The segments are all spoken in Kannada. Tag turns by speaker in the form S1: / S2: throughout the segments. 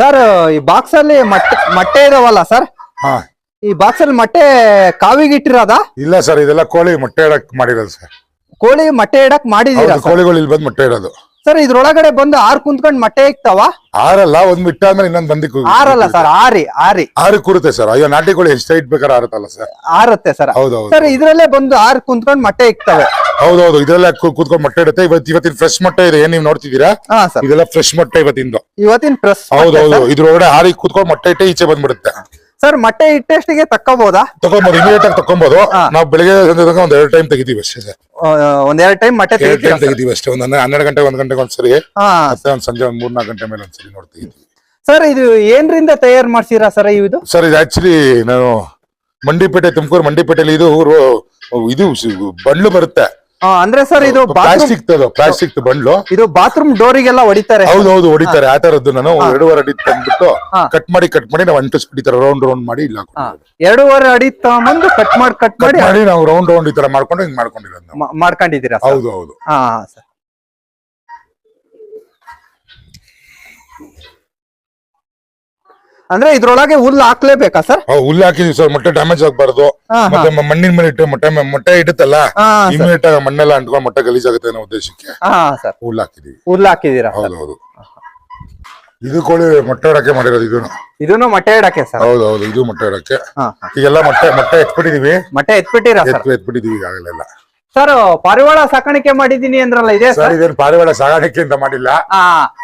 S1: ಸರ್ ಈ ಬಾಕ್ಸ್ ಅಲ್ಲಿ ಮೊಟ್ಟೆ ಮೊಟ್ಟೆ ಇದಾವಲ್ಲ ಸರ್
S2: ಹಾ.
S1: ಈ ಬಾಕ್ಸ್ ಅಲ್ಲಿ ಮೊಟ್ಟೆ ಕಾವಿಗೆ ಇಟ್ಟಿರೋದ?
S2: ಇಲ್ಲ ಸರ್ ಇದೆಲ್ಲ ಕೋಳಿ ಮೊಟ್ಟೆ ಇಡಕ್ ಮಾಡಿರೋದು ಸರ್
S1: ಕೋಳಿ ಮೊಟ್ಟೆ ಇಡಕ್ ಮಾಡಿದೀರ
S2: ಹೌದು ಕೋಳಿಗಳು ಇಲ್ಲಿ ಬಂದು ಮೊಟ್ಟೆ ಇಡೋದು.
S1: ಸರ್ ಇದ್ರೊಳಗಡೆ ಬಂದು ಆರ್ ಕುಂತ್ಕೊಂಡ್ ಮೊಟ್ಟೆ ಇಕ್ತಾವ?
S2: ಆರಲ್ಲ ಒಂದ್ ಬಿಟ್ಟ ಅಂದ್ರೆ ಇನ್ನೊಂದ್ ಬಂದಿ
S1: ಆರಲ್ಲ ಸರ್ ಆರಿ ಆರಿ.
S2: ಆರು ಕೂರುತ್ತೆ ಸರ್. ಅಯ್ಯೋ ನಾಟಿ ಕೋಳಿ ಎಷ್ಟು ಹೈಟ್ ಬೇಕಾದ್ರೆ ಆರುತ್ತಲ್ಲ ಸರ್.
S1: ಆರತ್ತೆ ಸರ್.
S2: ಹೌದೌದು
S1: ಸರ್ ಇದ್ರಲ್ಲೇ ಬಂದು ಆರು ಕುಂತ್ಕೊಂಡ್ ಮೊಟ್ಟೆ ಇಕ್ತವೆ.
S2: ಹೌದೌದು ಇದೆಲ್ಲ ಕೂತ್ಕೊಂಡು ಮೊಟ್ಟೆ ಇಡುತ್ತೆ. ಇವತ್ತು ಇವತ್ತಿನ ಫ್ರೆಶ್ ಮೊಟ್ಟೆ ಇದೆ. ಏನ್ ನೀವು ನೋಡ್ತಿದ್ದೀರಾ?
S1: ಹಾ ಸರ್.
S2: ಇದೆಲ್ಲ ಫ್ರೆಶ್ ಮೊಟ್ಟೆ ಇವತ್ತಿಂದು.
S1: ಇವತ್ತಿನ ಪ್ರೆಸ್
S2: ಹೌದೌದು ಇದ್ರೊಳಗಡೆ ಆರಿಗೆ ಕೂತ್ಕೊಂಡು ಮೊಟ್ಟೆ ಇಟ್ಟೆ ಈಚೆ ಬಂದ್ಬಿಡುತ್ತೆ.
S1: ಸರ್ ಮೊಟ್ಟೆ ಇಟ್ಟೆಷ್ಟಿಗೆ ತಕ್ಕೋಬಹುದಾ
S2: ತಗೊಂಬೋದು ಇಮಿಡಿಯೇಟ್ ಆಗಿ ತಗೊಂಬೋದು ನಾವು ಬೆಳಿಗ್ಗೆ ಸಂಜೆ ತನಕ ಒಂದ್ ಎರಡು ಟೈಮ್ ತೆಗಿತೀವಿ ಅಷ್ಟೇ ಸರ್.
S1: ಒಂದೆರಡು ಟೈಮ್ ಮೊಟ್ಟೆ
S2: ಎರಡು
S1: ತೆಗಿತೀರಾ
S2: ಟೈಮ್ ತೆಗಿತೀವಿ ಅಷ್ಟೇ. ಒಂದ್ ಹನ್ನೆ- ಹನ್ನೆರಡು ಗಂಟೆ ಒಂದ್ ಗಂಟೆಗೆ ಒಂದ್ಸರಿ.
S1: ಹಾ.
S2: ಮತ್ತೆ ಒಂದ್ ಸಂಜೆ ಒಂದ್ ಮೂರ್ನಾಲ್ಕು ಗಂಟೆ ಮೇಲೆ ಒಂದ್ಸರಿ ನೋಡ್ತೀವಿ
S1: ಸರ್ ಇದು ಏನ್ರಿಂದ ತಯಾರು ಮಾಡ್ಸಿರಾ ಸರ್ ಇದು?
S2: ಸರ್ ಇದು ಆಕ್ಚುಲಿ ನಾನು ಮಂಡಿಪೇಟೆ ತುಮಕೂರು ಮಂಡಿಪೇಟೆಲಿ ಇದು ಊರು ಇದು ಸ- ಬಂಡ್ಲು ಬರುತ್ತೆ.
S1: ಅಂದ್ರೆ ಸರ್ ಇದು
S2: ಪ್ಲಾಸ್ಟಿಕ್ ಪ್ಲಾಸ್ಟಿಕ್ ಬಂಡ್ಲು.
S1: ಇದು ಬಾತ್ರೂಮ್ ಡೋರಿಗೆಲ್ಲ ಹೊಡಿತಾರೆ.
S2: ಹೌದೌದು ಹೌದು ಹೊಡಿತಾರೆ ಆ ತರದ್ದು ನಾನು ಎರಡೂವರೆ ಅಡಿ ತಂದ್ಬಿಟ್ಟು. ಕಟ್ ಮಾಡಿ ಕಟ್ ಮಾಡಿ ನಾವು ಅಂಟಿಸ್ ಈ ರೌಂಡ್ ರೌಂಡ್ ಮಾಡಿ ಇಲ್ಲ
S1: ಎರಡುವರೆ ಅಡಿ ತಗೊಂಬಂದು ಕಟ್ ಮಾಡಿ ಕಟ್ ಮಾಡಿ
S2: ನಾವು ರೌಂಡ್ ರೌಂಡ್ ಈ ತರ ಮಾಡ್ಕೊಂಡು ಹಿಂಗ್ ಮಾಡ್ಕೊಂಡಿರೋದು
S1: ಮಾಡ್ಕೊಂಡಿದ್ದೀರಾ?
S2: ಹೌದು ಹೌದು.
S1: ಹಾ ಸರ್. ಅಂದ್ರೆ ಇದ್ರೊಳಗೆ ಹುಲ್ಲು ಹಾಕ್ಲೇಬೇಕಾ ಸರ್?
S2: ಹುಲ್ಲ ಹಾಕಿದೀವಿ ಸರ್. ಮೊಟ್ಟೆ ಡ್ಯಾಮೇಜ್ ಆಗ್ಬಾರ್ದು.
S1: ಹಾ, ಹಾ.
S2: ಮತ್ತೆ ಮ- ಮಣ್ಣಿನ ಮೇಲೆ ಇಟ್ಟು ಮೊಟ್ಟೆ ಮೆ- ಮೊಟ್ಟೆ ಇಡುತ್ತಲ್ಲ
S1: ಹಾ ಸರ್.
S2: ಇಮಿಡಿಯೇಟ್ ಆಗಿ ಮಣ್ಣೆಲ್ಲ ಅಂಟ್ಕೊಂಡು ಮೊಟ್ಟೆ ಗಲೀಜಾಗುತ್ತೆ ಅನ್ನೋ ಉದ್ದೇಶಕ್ಕೆ
S1: ಹಾ ಸರ್.
S2: ಹುಲ್ಲು ಹಾಕಿದೀವಿ.
S1: ಹುಲ್ಲು ಹಾಕಿದೀರಾ
S2: ಹೌದು ಹೌದು ಇದು ಕೋಳಿ ಮೊಟ್ಟೆ ಇಡಕ್ಕೆ ಮಾಡಿರೋದು ಇದನ್ನು
S1: ಇದನ್ನು ಮೊಟ್ಟೆ ಇಡಕ್ಕೆ ಸರ್?
S2: ಹೌದು ಹೌದು ಇದು ಮೊಟ್ಟೆ ಇಡಕ್ಕೆ.
S1: ಹಾ ಹಾ.
S2: ಈಗೆಲ್ಲ ಮೊಟ್ಟೆ ಮೊಟ್ಟೆ ಎತ್ಬಿಟ್ಟಿದೀವಿ.
S1: ಮೊಟ್ಟೆ ಎತ್ಬಿಟ್ಟಿರಾ ಸರ್?
S2: ಎತ್ ಎತ್ಬಿಟ್ಟಿದೀವಿ ಈಗಾಗಲೆಲ್ಲ
S1: ಸರ್ ಪಾರಿವಾಳ ಸಾಕಾಣಿಕೆ ಮಾಡಿದೀನಿ ಅಂದ್ರಲ್ಲ ಇದೆ
S2: ಸರ್
S1: ಸರ್
S2: ಇದೇನು ಪಾರಿವಾಳ ಸಾಗಾಣಿಕೆ ಅಂತ ಮಾಡಿಲ್ಲ. ಆ.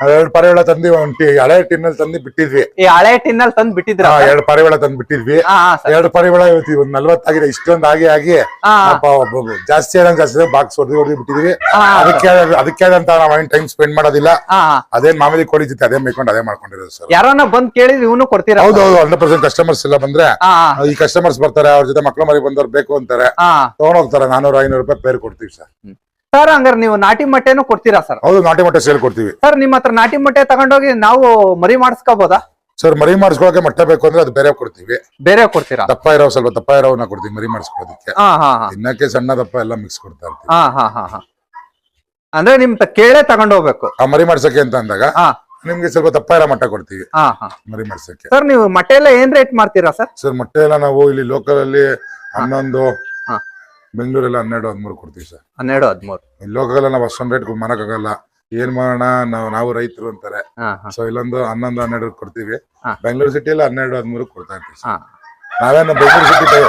S2: ಎರಡು ಪಾರಿವಾಳ ತಂದು ಒಂಟಿ ಟಿ- ಹಳೆ ಟಿನ್ನಲ್ಲಿ ತಂದು ಬಿಟ್ಟಿದ್ವಿ.
S1: ಈ ಹಳೆ ಟಿನ್ನಲ್ಲಿ ತಂದ್ ಬಿಟ್ಟಿದ್ರ?
S2: ಆ, ಎರಡು ಪಾರಿವಾಳ ತಂದು ಬಿಟ್ಟಿದ್ವಿ.
S1: ಹಾ ಹಾ ಸರ್
S2: ಎರಡು ಪಾರಿವಾಳ ಇವತ್ತು ಒಂದ್ ನಲ್ವತ್ತಾಗಿದೆ ಇಷ್ಟೊಂದು ಆಗಿ ಆಗಿ
S1: ಹಾ
S2: ಪಾಪ ಒಬ್ಬ- ಒಬ್ಬ ಜಾಸ್ತಿ ಆದಂಗ್ ಜಾಸ್ತಿ ಬಾಕ್ಸ್ ಹೊಡೆದು ಹೊಡೆದು ಬಿಟ್ಟಿದ್ವಿ.
S1: ಹಾ
S2: ಅದಕ್ಕೆ ಅದಕ್ಕೆ ಆದಂತ ನಾವು ಏನ್ ಟೈಮ್ ಸ್ಪೆಂಡ್ ಮಾಡೋದಿಲ್ಲ.
S1: ಹಾ
S2: ಅದೇನ್ ಮಾಮೂಲಿ ಕೋಳಿ ಜೊತೆ ಅದೇ ಮೇಯ್ಕೊಂಡು ಅದೇ ಮಾಡ್ಕೊಂಡಿರೋದು ಸರ್
S1: ಯಾರನ್ನ ಬಂದ್ ಕೇಳಿದ್ರೆ ಇವನು ಕೊಡ್ತೀರಾ?
S2: ಹೌದು ಹೌದು ಹಂಡ್ರೆಡ್ ಪರ್ಸೆಂಟ್ ಕಸ್ಟಮರ್ಸ್ ಎಲ್ಲ ಬಂದ್ರೆ
S1: ಹಾ
S2: ಈ ಕಸ್ಟಮರ್ಸ್ ಬರ್ತಾರೆ ಅವ್ರ ಜೊತೆ ಮಕ್ಳು ಮರಿ ಬಂದವ್ರು ಬೇಕು ಅಂತಾರೆ.
S1: ಹಾ
S2: ತಗೊಂಡೋಗ್ತಾರೆ ನಾನೂರು ಐನೂರು ರೂಪಾಯಿ ಪೇರ್ ಕೊಡ್ತೀವಿ ಸರ್
S1: ಸರ್ ಹಂಗಾರೆ ನೀವು ನಾಟಿ ಮೊಟ್ಟೆನು ಕೊಡ್ತೀರಾ ಸರ್
S2: ಹೌದು ನಾಟಿ ಮೊಟ್ಟೆ ಸೇಲ್ ಕೊಡ್ತೀವಿ.
S1: ಸರ್ ನಿಮ್ಮ ಹತ್ರ ನಾಟಿ ಮೊಟ್ಟೆ ತಗೊಂಡೋಗಿ ನಾವು ಮರಿ ಮಾಡಿಸ್ಕೋಬೋದಾ?
S2: ಸರ್ ಮರಿ ಮಾಡಿಸ್ಕೊಳಕ್ಕೆ ಮೊಟ್ಟೆ ಬೇಕು ಅಂದ್ರೆ ಅದು ಬೇರೆ ಕೊಡ್ತೀವಿ.
S1: ಬೇರೆ ಕೊಡ್ತೀರಾ?
S2: ದಪ್ಪ ಇರೋ ಸ್ವಲ್ಪ ದಪ್ಪ ಇರೋವನ್ನ ಕೊಡ್ತೀವಿ ಮರಿ ಮಾಡಿಸ್ಕೊಳ್ಳೋದಕ್ಕೆ
S1: ಹಾ ಹಾ ಹಾ.
S2: ತಿನ್ನಕ್ಕೆ ಸಣ್ಣ ದಪ್ಪ ಎಲ್ಲ ಮಿಕ್ಸ್ ಕೊಡ್ತಾ ಇರ್ತೀವಿ.
S1: ಹಾ ಹಾ ಹಾ ಹಾ. ಅಂದ್ರೆ ನಿಮ್ ತ- ಕೇಳೇ ತಗೊಂಡ್ ಹೋಗ್ಬೇಕು
S2: ಆ ಮರಿ ಮಾಡ್ಸಕ್ಕೆ ಅಂತ ಅಂದಾಗ
S1: ಹಾ.
S2: ನಿಮ್ಗೆ ಸ್ವಲ್ಪ ದಪ್ಪ ಇರೋ ಮಟ್ಟ ಕೊಡ್ತೀವಿ.
S1: ಹಾ ಹಾ.
S2: ಮರಿ ಮಾಡ್ಸಕ್ಕೆ.
S1: ಸರ್ ನೀವು ಮೊಟ್ಟೆ ಎಲ್ಲ ಏನ್ ರೇಟ್ ಮಾಡ್ತೀರಾ ಸರ್
S2: ಸರ್ ಮೊಟ್ಟೆ ಎಲ್ಲ ನಾವು ಇಲ್ಲಿ ಲೋಕಲ್ ಅಲ್ಲಿ ಹನ್ನೊಂದು. ಬೆಂಗಳೂರೆಲ್ಲ ಹನ್ನೆರಡು ಹದಿಮೂರು ಕೊಡ್ತೀವಿ ಸರ್.
S1: ಹನ್ನೆರಡು ಹದಿಮೂರು.
S2: ಇಲ್ಲಿ ಹೋಗಲ್ಲ ನಾವು ಅಷ್ಟೊಂದು ರೇಟ್ ಮಾಡಕ್ಕಾಗಲ್ಲ ಏನ್ ಮಾಡೋಣ ನಾವು ನಾವು ರೈತರು ಅಂತಾರೆ. ಸೊ ಇಲ್ಲೊಂದು ಹನ್ನೊಂದು ಹನ್ನೆರಡು ಕೊಡ್ತೀವಿ. ಬೆಂಗಳೂರು ಸಿಟಿಯಲ್ಲಿ ಹನ್ನೆರಡು ಹದಿಮೂರು ಕೊಡ್ತಾ ಇರ್ತೀವಿ
S1: ಸರ್.
S2: ನಾವೇನು ಬೆಂಗಳೂರು ಸಿಟಿ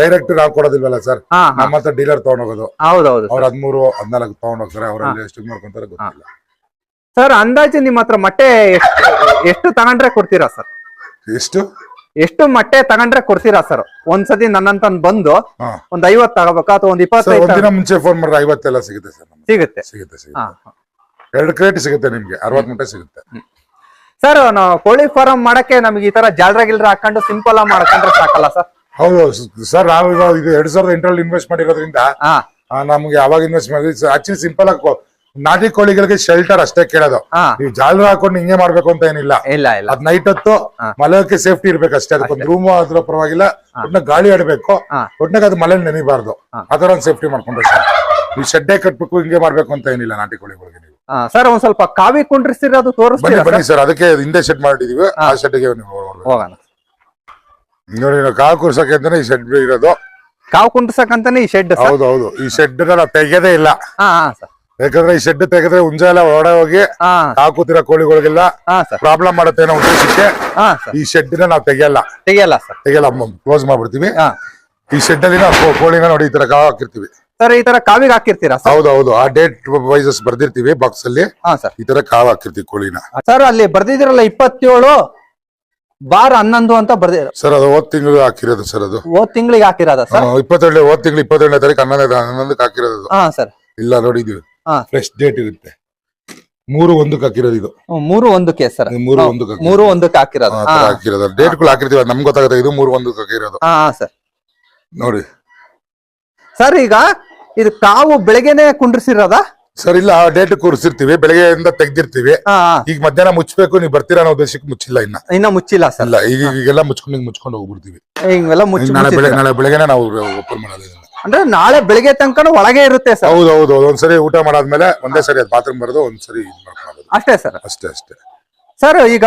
S2: ಡೈರೆಕ್ಟ್ ನಾವು ಕೊಡೋದಿಲ್ವಲ್ಲ ಸರ್? ನಮ್ಮ ಹತ್ರ ಡೀಲರ್ ತಗೊಂಡೋಗೋದು.
S1: ಹೌದೌದು
S2: ಅವ್ರ ಹದಿಮೂರು ಹದಿನಾಲ್ಕು ತಗೊಂಡೋಗ್ತಾರೆ. ಅವರಲ್ಲಿ ಎಷ್ಟು ಮಾಡ್ಕೊಂತಾರೆ ಗೊತ್ತಿಲ್ಲ.
S1: ಸರ್ ಅಂದಾಜು ನಿಮ್ಮ ಹತ್ರ ಮೊಟ್ಟೆ ಎಷ್ಟು ತಗೊಂಡ್ರೆ ಕೊಡ್ತೀರಾ ಸರ್?
S2: ಎಷ್ಟು?
S1: ಎಷ್ಟು ಮೊಟ್ಟೆ ತಗೊಂಡ್ರೆ ಕೊಡ್ತೀರಾ ಸರ್ ಒಂದ್ಸತಿ ನನ್ನಂತ ಬಂದು
S2: ಹಾ.
S1: ಒಂದ್ ಐವತ್ ತಗೋಬೇಕಾ ಅಥವಾ ಒಂದ್
S2: ಸರ್
S1: ಇಪ್ಪತ್ತೈದು
S2: ಒಂದಿನ ಮುಂಚೆ ಫೋನ್ ಮಾಡಿದ್ರೆ ಐವತ್ತೆಲ್ಲ ಸಿಗುತ್ತೆ ಸರ್ ನಮ್ಗೆ.
S1: ಸಿಗುತ್ತೆ.
S2: ಸಿಗುತ್ತೆ
S1: ಹಾ
S2: ಸಿಗುತ್ತೆ ಎರಡು ಕ್ರೇಟ್ ಸಿಗುತ್ತೆ ನಿಮ್ಗೆ ಅರವತ್ ಮೂಟೆ ಸಿಗುತ್ತೆ.
S1: ಸರ್ ನಾವು ಕೋಳಿ ಫಾರಂ ಮಾಡಕ್ಕೆ ನಮ್ಗೆ ಈ ತರ ಜಾಲ್ರ ಗಿಲ್ರ ಹಾಕೊಂಡು ಸಿಂಪಲ್ ಆಗಿ ಮಾಡ್ಕೊಂಡ್ರೆ ಸಾಕಲ್ಲ ಸರ್
S2: ಹೌದು ಸರ್ ನಾವು ಇದು ಎರಡ್ ಸಾವಿರದ ಎಂಟರಲ್ಲಿ ಇನ್ವೆಸ್ಟ್ ಮಾಡಿರೋದ್ರಿಂದ
S1: ಹಾ.
S2: ಆ, ನಮ್ಗೆ ಅವಾಗ ಇನ್ವೆಸ್ಟ್ ಮಾಡಿದ್ವಿ ಆಕ್ಚುಲಿ ಸಿಂಪಲ್ ಆಗಿ ಕೊ- ನಾಟಿ ಕೋಳಿಗಳಿಗೆ ಶೆಲ್ಟರ್ ಅಷ್ಟೇ ಕೇಳೋದು. ನೀವು ಜಾಲರ ಹಾಕೊಂಡು ಹಿಂಗೆ ಮಾಡ್ಬೇಕು ಅಂತ ಏನಿಲ್ಲ.
S1: ಇಲ್ಲ ಇಲ್ಲ.
S2: ಅದ್ ನೈಟ್ ಹೊತ್ತು
S1: ಮಲಕ್ಕೆ
S2: ಮಲಗಕ್ಕೆ ಸೇಫ್ಟಿ ಇರ್ಬೇಕು ಅಷ್ಟೇ. ಅದಕ್ಕೊಂದು ರೂಮ್ ಆದ್ರೂ ಪರವಾಗಿಲ್ಲ. ಒಟ್ನ ಗಾಳಿ ಆಡ್ಬೇಕು. ಒಟ್ನಾಗ ಅದು ಮಳೆ ನೆನಿಬಾರ್ದು. ಅದರ ಒಂದು ಸೇಫ್ಟಿ ಮಾಡ್ಕೊಂಡು ನೀವು ಶೆಡ್ಡೆ ಕಟ್ಬೇಕು ಹಿಂಗೆ ಮಾಡ್ಬೇಕು ಅಂತ ಏನಿಲ್ಲ ನಾಟಿ ಕೋಳಿಗಳಿಗೆ ನೀವು
S1: ಸರ್ ಒಂದ್ ಸ್ವಲ್ಪ ಕಾವಿ ಕುಂಡ್ರಿಸ್ತಿರೋದು
S2: ಅದು
S1: ತೋರಿಸ್ತೀನಿ
S2: ಬನ್ನಿ ಸರ್ ಅದಕ್ಕೆ ಹಿಂದೆ ಶೆಡ್ ಮಾಡಿದೀವಿ. ಆ ಶೆಡ್ಗೆ ನೀವು.
S1: ಹೋಗೋಣ.
S2: ನೋಡಿ ಕಾವು ಕೂರ್ಸಕ್ಕೆ ಅಂತಾನೆ ಈ ಶೆಡ್ ಇರೋದು.
S1: ಕಾವು ಕುಂಡ್ರಸಕ್ಕಂತಾನೆ ಈ ಶೆಡ್
S2: ಹೌದು ಹೌದು. ಈ ಶೆಡ್ ತೆಗೆಯದೇ ಇಲ್ಲ.
S1: ಹಾ ಸರ್
S2: ಯಾಕಂದ್ರೆ ಈ ಶೆಡ್ ತೆಗೆದ್ರೆ ಹುಂಜ ಎಲ್ಲ ಹೋಗಿ
S1: ಹಾ.
S2: ಹಾಕುತ್ತಿರೋ ಕೋಳಿಗಳಿಗೆಲ್ಲ
S1: ಹಾ ಸರ್.
S2: ಪ್ರಾಬ್ಲಮ್ ಮಾಡುತ್ತೆ ಅನ್ನೋ ಉದ್ದೇಶಕ್ಕೆ
S1: ಹಾ ಸರ್.
S2: ಈ ಶೆಡ್ನ ನಾವು ತೆಗಿಯಲ್ಲ.
S1: ತೆಗಿಯಲ್ಲ ಸರ್.
S2: ತೆಗಿಯಲ್ಲ ಕ್ಲೋಸ್ ಮಾಡ್ಬಿಡ್ತೀವಿ.
S1: ಹಾ.
S2: ಈ ಶೆಡ್ ಅಲ್ಲಿ ನಾವು ಕೋಳಿನ ನೋಡಿ ಈ ತರ ಕಾವು ಹಾಕಿರ್ತೀವಿ.
S1: ಸರ್ ಈ ತರ ಕಾವಿಗೆ ಹಾಕಿರ್ತೀರಾ ಸರ್?
S2: ಹೌದು ಹೌದು ಆ ಡೇಟ್ ವೈಸಸ್ ಬರ್ದಿರ್ತೀವಿ ಬಾಕ್ಸ್ ಅಲ್ಲಿ.
S1: ಹಾ ಸರ್.
S2: ಈ ತರ ಕಾವು ಹಾಕಿರ್ತೀವಿ ಕೋಳಿನ.
S1: ಸರ್ ಅಲ್ಲಿ ಬರ್ದಿದಿರಲ್ಲ ಇಪ್ಪತ್ತೇಳು ಬಾರ್ ಹನ್ನೊಂದು ಅಂತ ಬರ್ದಿರ
S2: ಸರ್ ಅದು ಹೋದ್ ತಿಂಗಳು ಹಾಕಿರೋದು ಸರ್ ಅದು.
S1: ಹೋದ್ ತಿಂಗಳಿಗೆ ಹಾಕಿರೋದ ಸರ್?
S2: ಇಪ್ಪತ್ತೇಳು ಹೋದ್ ತಿಂಗಳು ಇಪ್ಪತ್ತೇಳನೇ ತಾರೀಕು ಹನ್ನೊಂದು ಹನ್ನೊಂದಕ್ಕೆ ಹಾಕಿರೋದು.
S1: ಹಾ ಸರ್.
S2: ಇಲ್ಲ ನೋಡಿದೀವಿ. ಫ್ರೆಶ್ ಡೇಟ್ ಇರುತ್ತೆ. ಮೂರು ಒಂದಕ್ಕೆ ಹಾಕಿರೋದು ಇದು.
S1: ಮೂರು ಒಂದಕ್ಕೆ ಸರ್.
S2: ಮೂರು ಒಂದಕ್ಕೆ ಹಾಕಿರೋದು.
S1: ಮೂರು ಒಂದಕ್ಕೆ ಹಾಕಿರೋದು.
S2: ಆ
S1: ಹಾ.
S2: ತರ ಹಾಕಿರೋದು. ಡೇಟ್ಗಳು ಹಾಕಿರ್ತೀವಿ ಅದು ನಮ್ಗೆ ಗೊತ್ತಾಗುತ್ತೆ ಇದು ಮೂರು ಒಂದಕ್ಕೆ ಹಾಕಿರೋದು.
S1: ಹಾ ಸರ್.
S2: ನೋಡಿ.
S1: ಸರ್ ಈಗ ಇದು ಕಾವು ಬೆಳಗ್ಗೆನೆ ಕುಂಡ್ರಿಸಿರೋದ?
S2: ಸರ್ ಇಲ್ಲ ಡೇಟ್ ಕೂರಿಸಿರ್ತೀವಿ. ಬೆಳಗ್ಗೆಯಿಂದ ತೆಗ್ದಿರ್ತೀವಿ.
S1: ಹಾ ಹಾ.
S2: ಈಗ ಮಧ್ಯಾಹ್ನ ಮುಚ್ಚಬೇಕು ನೀವು ಬರ್ತೀರಾ ಅನ್ನೋ ಉದ್ದೇಶಕ್ಕೆ ಮುಚ್ಚಿಲ್ಲ ಇನ್ನ.
S1: ಇನ್ನ ಮುಚ್ಚಿಲ್ಲ ಸರ್.
S2: ಇಲ್ಲ ಈಗ ಈಗೆಲ್ಲ ಮುಚ್ಕೊಂಡು ಹಿಂಗ್ ಮುಚ್ಕೊಂಡು ಹೋಗ್ಬಿಡ್ತೀವಿ.
S1: ಹಿಂಗೆಲ್ಲ ಮುಚ್ಚಿ
S2: ನಾಳೆ ಬೆಳೆ
S1: ಮುಚ್ಚಿದ್ದೀರಾ.
S2: ನಾಳೆ ಬೆಳಗ್ಗೆನೆ ನಾವು ಓಪನ್ ಮಾಡೋದು ಇದನ್ನ.
S1: ಅಂದ್ರೆ ನಾಳೆ ಬೆಳಿಗ್ಗೆ ತನಕ ಒಳಗೆ ಇರುತ್ತೆ ಸರ್.
S2: ಹೌದು ಹೌದು ಹೌದು. ಒಂದ್ಸರಿ ಊಟ ಮಾಡಾದ್ಮೇಲೆ ಒಂದೇ ಸರಿ ಅದು ಬಾತ್ರೂಮ್ ಬರೋದು ಒಂದ್ಸರಿ ಇದು ಮಾಡ್ಕೊಳ್ಳೋದು
S1: ಅಷ್ಟೇ ಸರ್.
S2: ಅಷ್ಟೇ ಅಷ್ಟೇ.
S1: ಸರ್ ಈಗ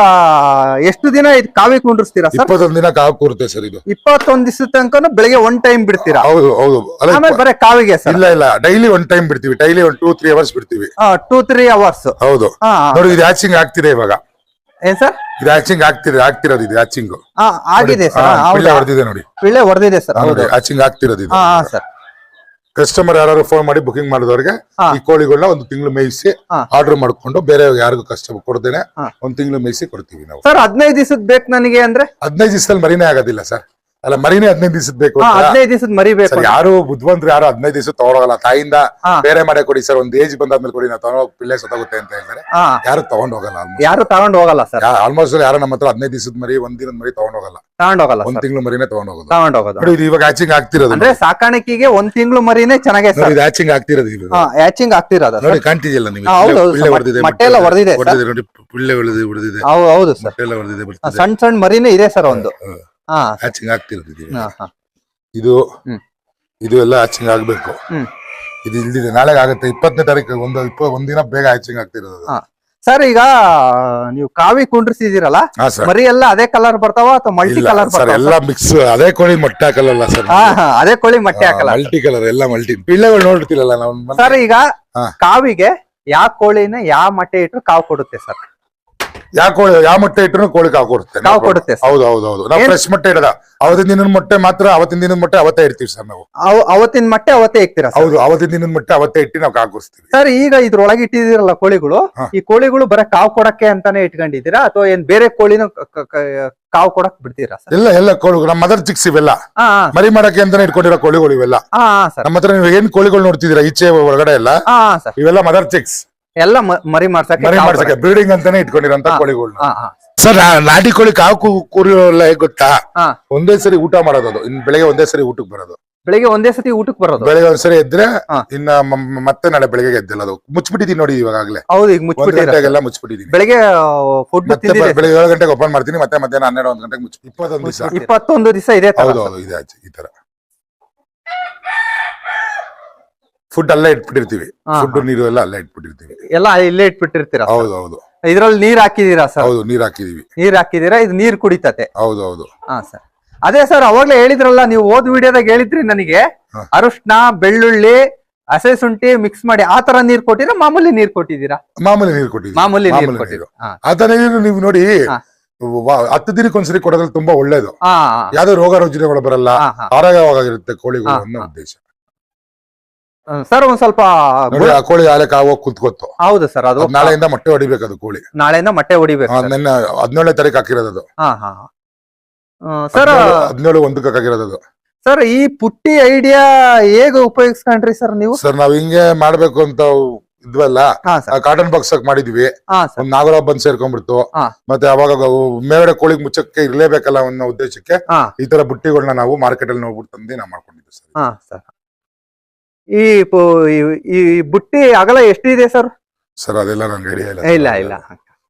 S1: ಎಷ್ಟು ದಿನ ಇದು ಕಾವಿ ಕುಂಡ್ರಿಸ್ತೀರಾ ಸರ್?
S2: ಇಪ್ಪತ್ತೊಂದ್ ದಿನ ಕಾವು ಕೂರುತ್ತೆ ಸರ್ ಇದು.
S1: ಇಪ್ಪತ್ತೊಂದ್ ದಿವಸ ತನಕ ಬೆಳಿಗ್ಗೆ ಒನ್ ಟೈಮ್ ಬಿಡ್ತೀರಾ?
S2: ಹೌದು ಹೌದು. ಅಲ್ಲ
S1: ಆಮೇಲೆ ಬರೀ ಕಾವಿಗೆ ಸರ್.
S2: ಇಲ್ಲ ಇಲ್ಲ. ಡೈಲಿ ಒನ್ ಟೈಮ್ ಬಿಡ್ತೀವಿ. Daily one two three hours ಬಿಡ್ತೀವಿ.
S1: ಟೂ ತ್ರೀ ಅವರ್ಸ್
S2: ಹೌದು.
S1: ಹಾ
S2: ನೋಡಿ ಇದು ಹ್ಯಾಚಿಂಗ್ ಆಗ್ತಿದೆ ಇವಾಗ.
S1: ಏನ್ ಸರ್?
S2: ಇದು ಹ್ಯಾಚಿಂಗ್ ಆಗ್ತಿದೆ ಆಗ್ತಿರೋದು ಇದು ಹ್ಯಾಚಿಂಗ್
S1: ಹಾ ಆಗಿದೆ ಸರ್.
S2: ಪಿಳ್ಳೆ
S1: ಹೌದಾ.
S2: ಹೊಡೆದಿದೆ ನೋಡಿ.
S1: ಪಿಳ್ಳೆ ಹೊಡೆದಿದೆ ಸರ್.
S2: ನೋಡಿ
S1: ಹೌದು.
S2: ಹ್ಯಾಚಿಂಗ್ ಆಗ್ತಿರೋದು ಇದು.
S1: ಹಾ ಹಾ ಸರ್.
S2: ಕಸ್ಟಮರ್ ಯಾರು ಫೋನ್ ಮಾಡಿ ಬುಕಿಂಗ್ ಮಾಡಿದವ್ರಿಗೆ
S1: ಹಾ.
S2: ಈ ಕೋಳಿಗಳನ್ನ ಒಂದು ತಿಂಗಳು ಮೇಯಿಸಿ
S1: ಹಾ.
S2: ಆರ್ಡರ್ ಮಾಡ್ಕೊಂಡು ಬೇರೆ ಯಾರಿಗೂ ಕಸ್ಟಮರ್ ಕೊಡ್ತೇನೆ
S1: ಹಾ.
S2: ಒಂದ್ ತಿಂಗಳು ಮೇಯಿಸಿ ಕೊಡ್ತೀವಿ ನಾವು.
S1: ಸರ್ ಹದಿನೈದು ದಿವಸದ ಬೇಕು ನನಗೆ ಅಂದ್ರೆ?
S2: ಹದಿನೈದು ದಿವಸದಲ್ಲಿ ಮರಿನೇ ಆಗೋದಿಲ್ಲ ಸರ್. ಅಲ್ಲ ಮರಿನೇ ಹದಿನೈದು ದಿವಸದ ಬೇಕು
S1: ಹದಿನೈದು ದಿವಸದ
S2: ಮರಿಬೇಕು ಯಾರು ಬುದ್ಧಿವಂತರು ಯಾರು ಹದಿನೈದು ದಿವಸ ತಗೊಳಲ್ಲ ತಾಯಿಂದ. ಬೇರೆ ಮಾಡಿ ಕೊಡಿ ಸರ್ ಒಂದ್ ಏಜ್ ಬಂದಾದ್ಮೇಲೆ ಕೊಡಿ ನಾವು ತಗೊಂಡೋಗಿ ಪಿಲ್ಲೆ ಸತ್ತಾಗುತ್ತೆ ಅಂತ ಹೇಳ್ತಾರೆ. ಯಾರು ತಗೊಂಡ್ ಹೋಗಲ್ಲ
S1: ಯಾರು ತಗೊಂಡ್ ಹೋಗಲ್ಲ ಸರ್
S2: ಆಲ್ಮೋಸ್ಟ್ ಯಾರು ನಮ್ಮ ಹತ್ರ ಹದಿನೈದು ದಿವಸದ ಮರಿ ಒಂದ್ ದಿನದ ಮರಿ ತಗೊಂಡ್ ಹೋಗಲ್ಲ
S1: ತಗೊಂಡ್ ಹೋಗಲ್ಲ
S2: ಒಂದ್ ತಿಂಗಳು ಮರಿನೇ ತಗೊಂಡ್ ಹೋಗೋದು
S1: ತಗೊಂಡ್ ಹೋಗೋದು
S2: ಇದು ಇವಾಗ ಹ್ಯಾಚಿಂಗ್ ಆಗ್ತಿರೋದು.
S1: ಅಂದ್ರೆ ಸಾಕಾಣಿಕೆಗೆ ಒಂದ್ ತಿಂಗಳು ಮರಿನೇ ಚೆನ್ನಾಗೆ ಸರ್.
S2: ಇದು ಹ್ಯಾಚಿಂಗ್ ಆಗ್ತಿರೋದು
S1: ಹಾ ಹ್ಯಾಚಿಂಗ್ ಆಗ್ತಿರೋದು
S2: ನೋಡಿ ಕಾಣ್ತಿದೆಯಲ್ಲ ನೀವು. ಹೊಡೆದಿದೆ
S1: ಮೊಟ್ಟೆ ಎಲ್ಲ ಹೊಡ್ದಿದೆ,
S2: ನೋಡಿ ಪಿಳ್ಳೆ ಹೊಡೆದಿದೆ ಹೊಡೆದಿದೆ.
S1: ಹೌದು ಸರ್.
S2: ಹೊಡೆದಿದೆ
S1: ಸಣ್ಣ ಸಣ್ಣ ಮರಿನೇ ಇದೆ ಸರ್ ಒಂದು.
S2: ಹ್ಯಾಚಿಂಗ್ ಆಗ್ತಿರ್ತಿದ್ದೀವಿ ಇದು. ಇದು ಎಲ್ಲ ಹ್ಯಾಚಿಂಗ್ ಆಗ್ಬೇಕು. ಇದು ಇಲ್ದಿದೆ ನಾಳೆ ಆಗುತ್ತೆ. ಇಪ್ಪತ್ತನೇ ತಾರೀಕು ಒಂದು ಇಪ್ಪ ಒಂದಿನ ಬೇಗ ಹ್ಯಾಚಿಂಗ್ ಆಗ್ತಿರೋದು.
S1: ಸರ್ ಈಗ ನೀವು ಕಾವಿ ಕುಂಡ್ರಿಸಿದಿರಲ್ಲ ಮರಿ ಎಲ್ಲ ಅದೇ ಕಲರ್ ಬರ್ತಾವ ಅಥವಾ ಮಲ್ಟಿ ಕಲರ್
S2: ಸರ್ ಎಲ್ಲ ಮಿಕ್ಸ್ ಅದೇ ಕೋಳಿ ಮೊಟ್ಟೆ ಹಾಕಲ್ಲ ಸರ್
S1: ಅದೇ ಕೋಳಿ ಮೊಟ್ಟೆ ಹಾಕಲ್ಲ.
S2: ಮಲ್ಟಿ ಕಲರ್ ಎಲ್ಲ ಮಲ್ಟಿ ಪಿಳ್ಳೆಗಳು ನೋಡ್ತಿರಲ್ಲ ನಾವು
S1: ಸರ್ ಈಗ ಕಾವಿಗೆ ಯಾವ ಕೋಳಿನ ಯಾವ ಮೊಟ್ಟೆ ಇಟ್ರು ಕಾವು ಕೊಡುತ್ತೆ ಸರ್?
S2: ಯಾವ ಕೋಳಿ ಯಾವ ಮೊಟ್ಟೆ ಇಟ್ಟರು ಕೋಳಿ ಕಾವು ಕೊಡುತ್ತೆ.
S1: ಕಾವು ಕೊಡುತ್ತೆ ಸರ್.
S2: ಹೌದು ಹೌದು ಹೌದು. ನಾವು
S1: ಏನ್-
S2: ಫ್ರೆಶ್ ಮೊಟ್ಟೆ ಇಡದ? ಅವತ್ತಿನ ದಿನದ ಮೊಟ್ಟೆ ಮಾತ್ರ ಅವತ್ತಿನ ದಿನದ ಮೊಟ್ಟೆ ಅವತ್ತೇ ಇರ್ತೀವಿ ಸರ್ ನಾವು.
S1: ಅವ್- ಅವತ್ತಿನ ಮೊಟ್ಟೆ ಅವತ್ತೇ ಇಕ್ತೀರಾ ಸರ್?
S2: ಹೌದು ಅವತ್ತಿನ ದಿನದ ಮೊಟ್ಟೆ ಅವತ್ತೇ ಇಟ್ಟು ನಾವು ಕಾಕುಸ್ತೀವಿ
S1: ಸರ್ ಈಗ ಇದ್ರೊಳಗೆ ಇಟ್ಟಿದಿರಲ್ಲ ಕೋಳಿಗಳು
S2: ಹಾ.
S1: ಈ ಕೋಳಿಗಳು ಬರ ಕಾವು ಕೊಡಕ್ಕೆ ಅಂತಾನೆ ಇಟ್ಕೊಂಡಿದ್ದೀರಾ? ಅಥವಾ ಏನ್ ಬೇರೆ ಕೋಳಿನ ಕ- ಕ- ಕ- ಕಾವು ಕೊಡಕ್ ಬಿಡ್ತೀರಾ ಸರ್?
S2: ಎಲ್ಲ ಎಲ್ಲ ಕೋಳಿಗಳು ನಮ್ಮ ಮದರ್ ಚಿಕ್ಸ್ ಇವೆಲ್ಲ.
S1: ಹಾ
S2: ಮರಿ ಮಾಡಕ್ಕೆ ಅಂತಾನೆ ಇಟ್ಕೊಂಡಿರೋ ಕೋಳಿಗಳು ಇವೆಲ್ಲ.
S1: ಹಾ ಹಾ ಸರ್.
S2: ನಮ್ಮ ಹತ್ರ ನೀವು ಏನ್ ಕೋಳಿಗಳು ನೋಡ್ತಿದ್ದೀರಾ? ಈಚೆ ಒಳಗಡೆ ಎಲ್ಲ?
S1: ಹಾ ಸರ್.
S2: ಇವೆಲ್ಲ ಮದರ್ ಚಿಕ್ಸ್
S1: ಎಲ್ಲ ಮರಿ ಮಾಡ್ಸಕ್ಕೆ
S2: ಮರಿ
S1: ಕಾವು
S2: ಮಾಡ್ಸಕ್ಕೆ ಬ್ರೀಡಿಂಗ್ ಅಂತಾನೆ ಇಟ್ಕೊಂಡಿರೋಂತ
S1: ಕೋಳಿಗಳನ್ನ
S2: ಸರ್ ನಾಟಿ ಕೋಳಿ ಕಾವು ಕುರಿ ಹೇಗ್ ಗೊತ್ತಾ? ಒಂದೇ ಸರಿ ಊಟ ಮಾಡೋದು ಅದು. ಇನ್ ಬೆಳಗ್ಗೆ ಒಂದೇ ಸರಿ ಊಟಕ್ಕೆ ಬರೋದು.
S1: ಬೆಳಿಗ್ಗೆ ಒಂದೇ ಸತಿ ಊಟಕ್ಕೆ ಬರೋದು.
S2: ಬೆಳಿಗ್ಗೆ ಒಂದ್ಸರಿ ಎದ್ರೆ. ಇನ್ನ ಮ- ಮತ್ತೆ ನಾಳೆ ಬೆಳಿಗ್ಗೆ ಎದ್ದಿಲ್ಲ ಅದು. ಮುಚ್ಚಿಬಿಟ್ಟಿದೀನಿ ನೋಡಿ ಇವಾಗಲೇ
S1: ಹೌದು ಈಗ
S2: ಒಂದ್
S1: ಮುಚ್ಚಿಬಿಟ್ಟಿರ
S2: ಗಂಟೆಗೆಲ್ಲ ಮುಚ್ಚಿಬಿಟ್ಟಿದೀನಿ.
S1: ಬೆಳಿಗ್ಗೆ ಫುಡ್
S2: ಮತ್ತೆ
S1: ತಿಂದಿದೆ
S2: ಬೆ- ಬೆಳಿಗ್ಗೆ ಏಳು ಗಂಟೆಗೆ ಓಪನ್ ಮಾಡ್ತೀನಿ ಮತ್ತೆ ಮಧ್ಯಾಹ್ನ ಹನ್ನೆರಡು ಒಂದ್ ಗಂಟೆಗೆ ಮುಚ್ಚಿ ಇಪ್ಪತ್ತೊಂದು ದಿವಸ.
S1: ಇಪ್ಪತ್ತೊಂದು ದಿವಸ ಇದೆ ತರ.
S2: ಹೌದು ಹೌದು ಇದೆ ಆಚೆ ಈ ತರ. ಫುಡ್ ಅಲ್ಲೇ ಇಟ್ಬಿಟ್ಟಿರ್ತೀವಿ. ಫುಡ್ ನೀರು ಎಲ್ಲ ಅಲ್ಲೇ ಇಟ್ಬಿಟ್ಟಿರ್ತೀವಿ.
S1: ಎಲ್ಲ ಇಲ್ಲೇ ಇಟ್ಬಿಟ್ಟಿರ್ತೀರಾ
S2: ಹೌದು ಹೌದು.
S1: ಇದ್ರಲ್ಲಿ ನೀರ್ ಹಾಕಿದೀರಾ ಸರ್?
S2: ಹೌದು ನೀರ್ ಹಾಕಿದೀವಿ
S1: ನೀರ್ ಹಾಕಿದೀರಾ ಇದು ನೀರ್ ಕುಡಿತತೆ?
S2: ಹೌದು ಹೌದು.
S1: ಹಾ ಸರ್. ಅದೇ ಸರ್ ಅವಾಗ್ಲೇ ಹೇಳಿದ್ರಲ್ಲ ನೀವು ಓದ್ ವಿಡಿಯೋದಾಗ ಹೇಳಿದ್ರಿ ನನಗೆ. ಅರಿಶಿನ ಬೆಳ್ಳುಳ್ಳಿ ಹಸೆ ಶುಂಠಿ ಮಿಕ್ಸ್ ಮಾಡಿ ಆ ತರ ನೀರ್ ಕೊಟ್ಟಿರಾ ಮಾಮೂಲಿ ನೀರ್ ಕೊಟ್ಟಿದ್ದೀರಾ?
S2: ಮಾಮೂಲಿ ನೀರ್ ಕೊಟ್ಟಿದ್ದೀವಿ.
S1: ಮಾಮೂಲಿ ನೀರ್ ಕೊಟ್ಟಿದ್ರು
S2: ನೀರು. ತರ ನೀರು ನೀವು ನೋಡಿ ಹತ್ತು ದಿನಕ್ಕೆ ಒಂದ್ಸರಿ ಕೊಡೋದ್ರಲ್ಲಿ ತುಂಬಾ ಒಳ್ಳೇದು. ಯಾವ್ದೋ ರೋಗ ರುಜಿನಗಳು ಬರಲ್ಲ. ಆರೋಗ್ಯವಾಗಿರುತ್ತೆ ಕೋಳಿಗಳು ಅನ್ನೋ ಉದ್ದೇಶ.
S1: ಸರ್ ಒಂದ್ ಸ್ವಲ್ಪ
S2: ನೋಡಿ ಆ ಕೋಳಿ ಆಲೆ ಕಾವು ಕುತ್ಕೊತ್ತು.
S1: ಹೌದು ಸರ್ ಅದು
S2: ಅದ್ ನಾಳೆಯಿಂದ ಮೊಟ್ಟೆ ಹೊಡಿಬೇಕು ಅದು ಕೋಳಿ.
S1: ನಾಳೆಯಿಂದ ಮೊಟ್ಟೆ ಹೊಡಿಬೇಕು.
S2: ನಿನ್ನೆ ಹದಿನೇಳನೇ ತಾರೀಕು ಹಾಕಿರೋದು ಅದು.
S1: ಹಾ ಹಾ ಸರ್
S2: ಹದಿನೇಳು ಒಂದಕ್ಕೆ ಹಾಕಿರೋದು ಅದು.
S1: ಸರ್ ಈ ಪುಟ್ಟಿ ಐಡಿಯಾ ಹೇಗೆ ಉಪಯೋಗಿಸ್ಕೊಂಡ್ರಿ ಸರ್ ನೀವು?
S2: ಸರ್ ನಾವ್ ಹಿಂಗೆ ಮಾಡ್ಬೇಕು ಅಂತ ಇದ್ವಲ್ಲ
S1: ಹಾ ಸರ್.
S2: ಕಾಟನ್ ಬಾಕ್ಸ್ ಮಾಡಿದ್ವಿ.
S1: ಹಾ ಸರ್.
S2: ಒಂದ್ ನಾಗರ ಬಂದ್ ಸೇರ್ಕೊಂಡ್ಬಿಡ್ತು.
S1: ಹಾ.
S2: ಮತ್ತೆ ಅವಾಗ ಮೇಲ್ಗಡೆ ಕೋಳಿಗ್ ಮುಚ್ಚಕ್ಕೆ ಇರ್ಲೇಬೇಕಲ್ಲ ಅನ್ನೋ ಉದ್ದೇಶಕ್ಕೆ
S1: ಹಾ.
S2: ಈ ತರ ಬುಟ್ಟಿಗಳನ್ನ ನಾವು ಮಾರ್ಕೆಟ್ ಅಲ್ಲಿ ನೋಡ್ಬಿಟ್ಟು ತಂದು ನಾವು ಮಾಡ್ಕೊಂಡಿದ್ವಿ ಸರ್.
S1: ಹಾ ಸರ್. ಈ ಪು- ಈ- ಬುಟ್ಟಿ ಅಗಲ ಎಷ್ಟಿದೆ ಸರ್?
S2: ಸರ್ ಅದೆಲ್ಲ ನಂಗೆ ಐಡಿಯಾ ಇಲ್ಲ
S1: ಇಲ್ಲ ಇಲ್ಲ.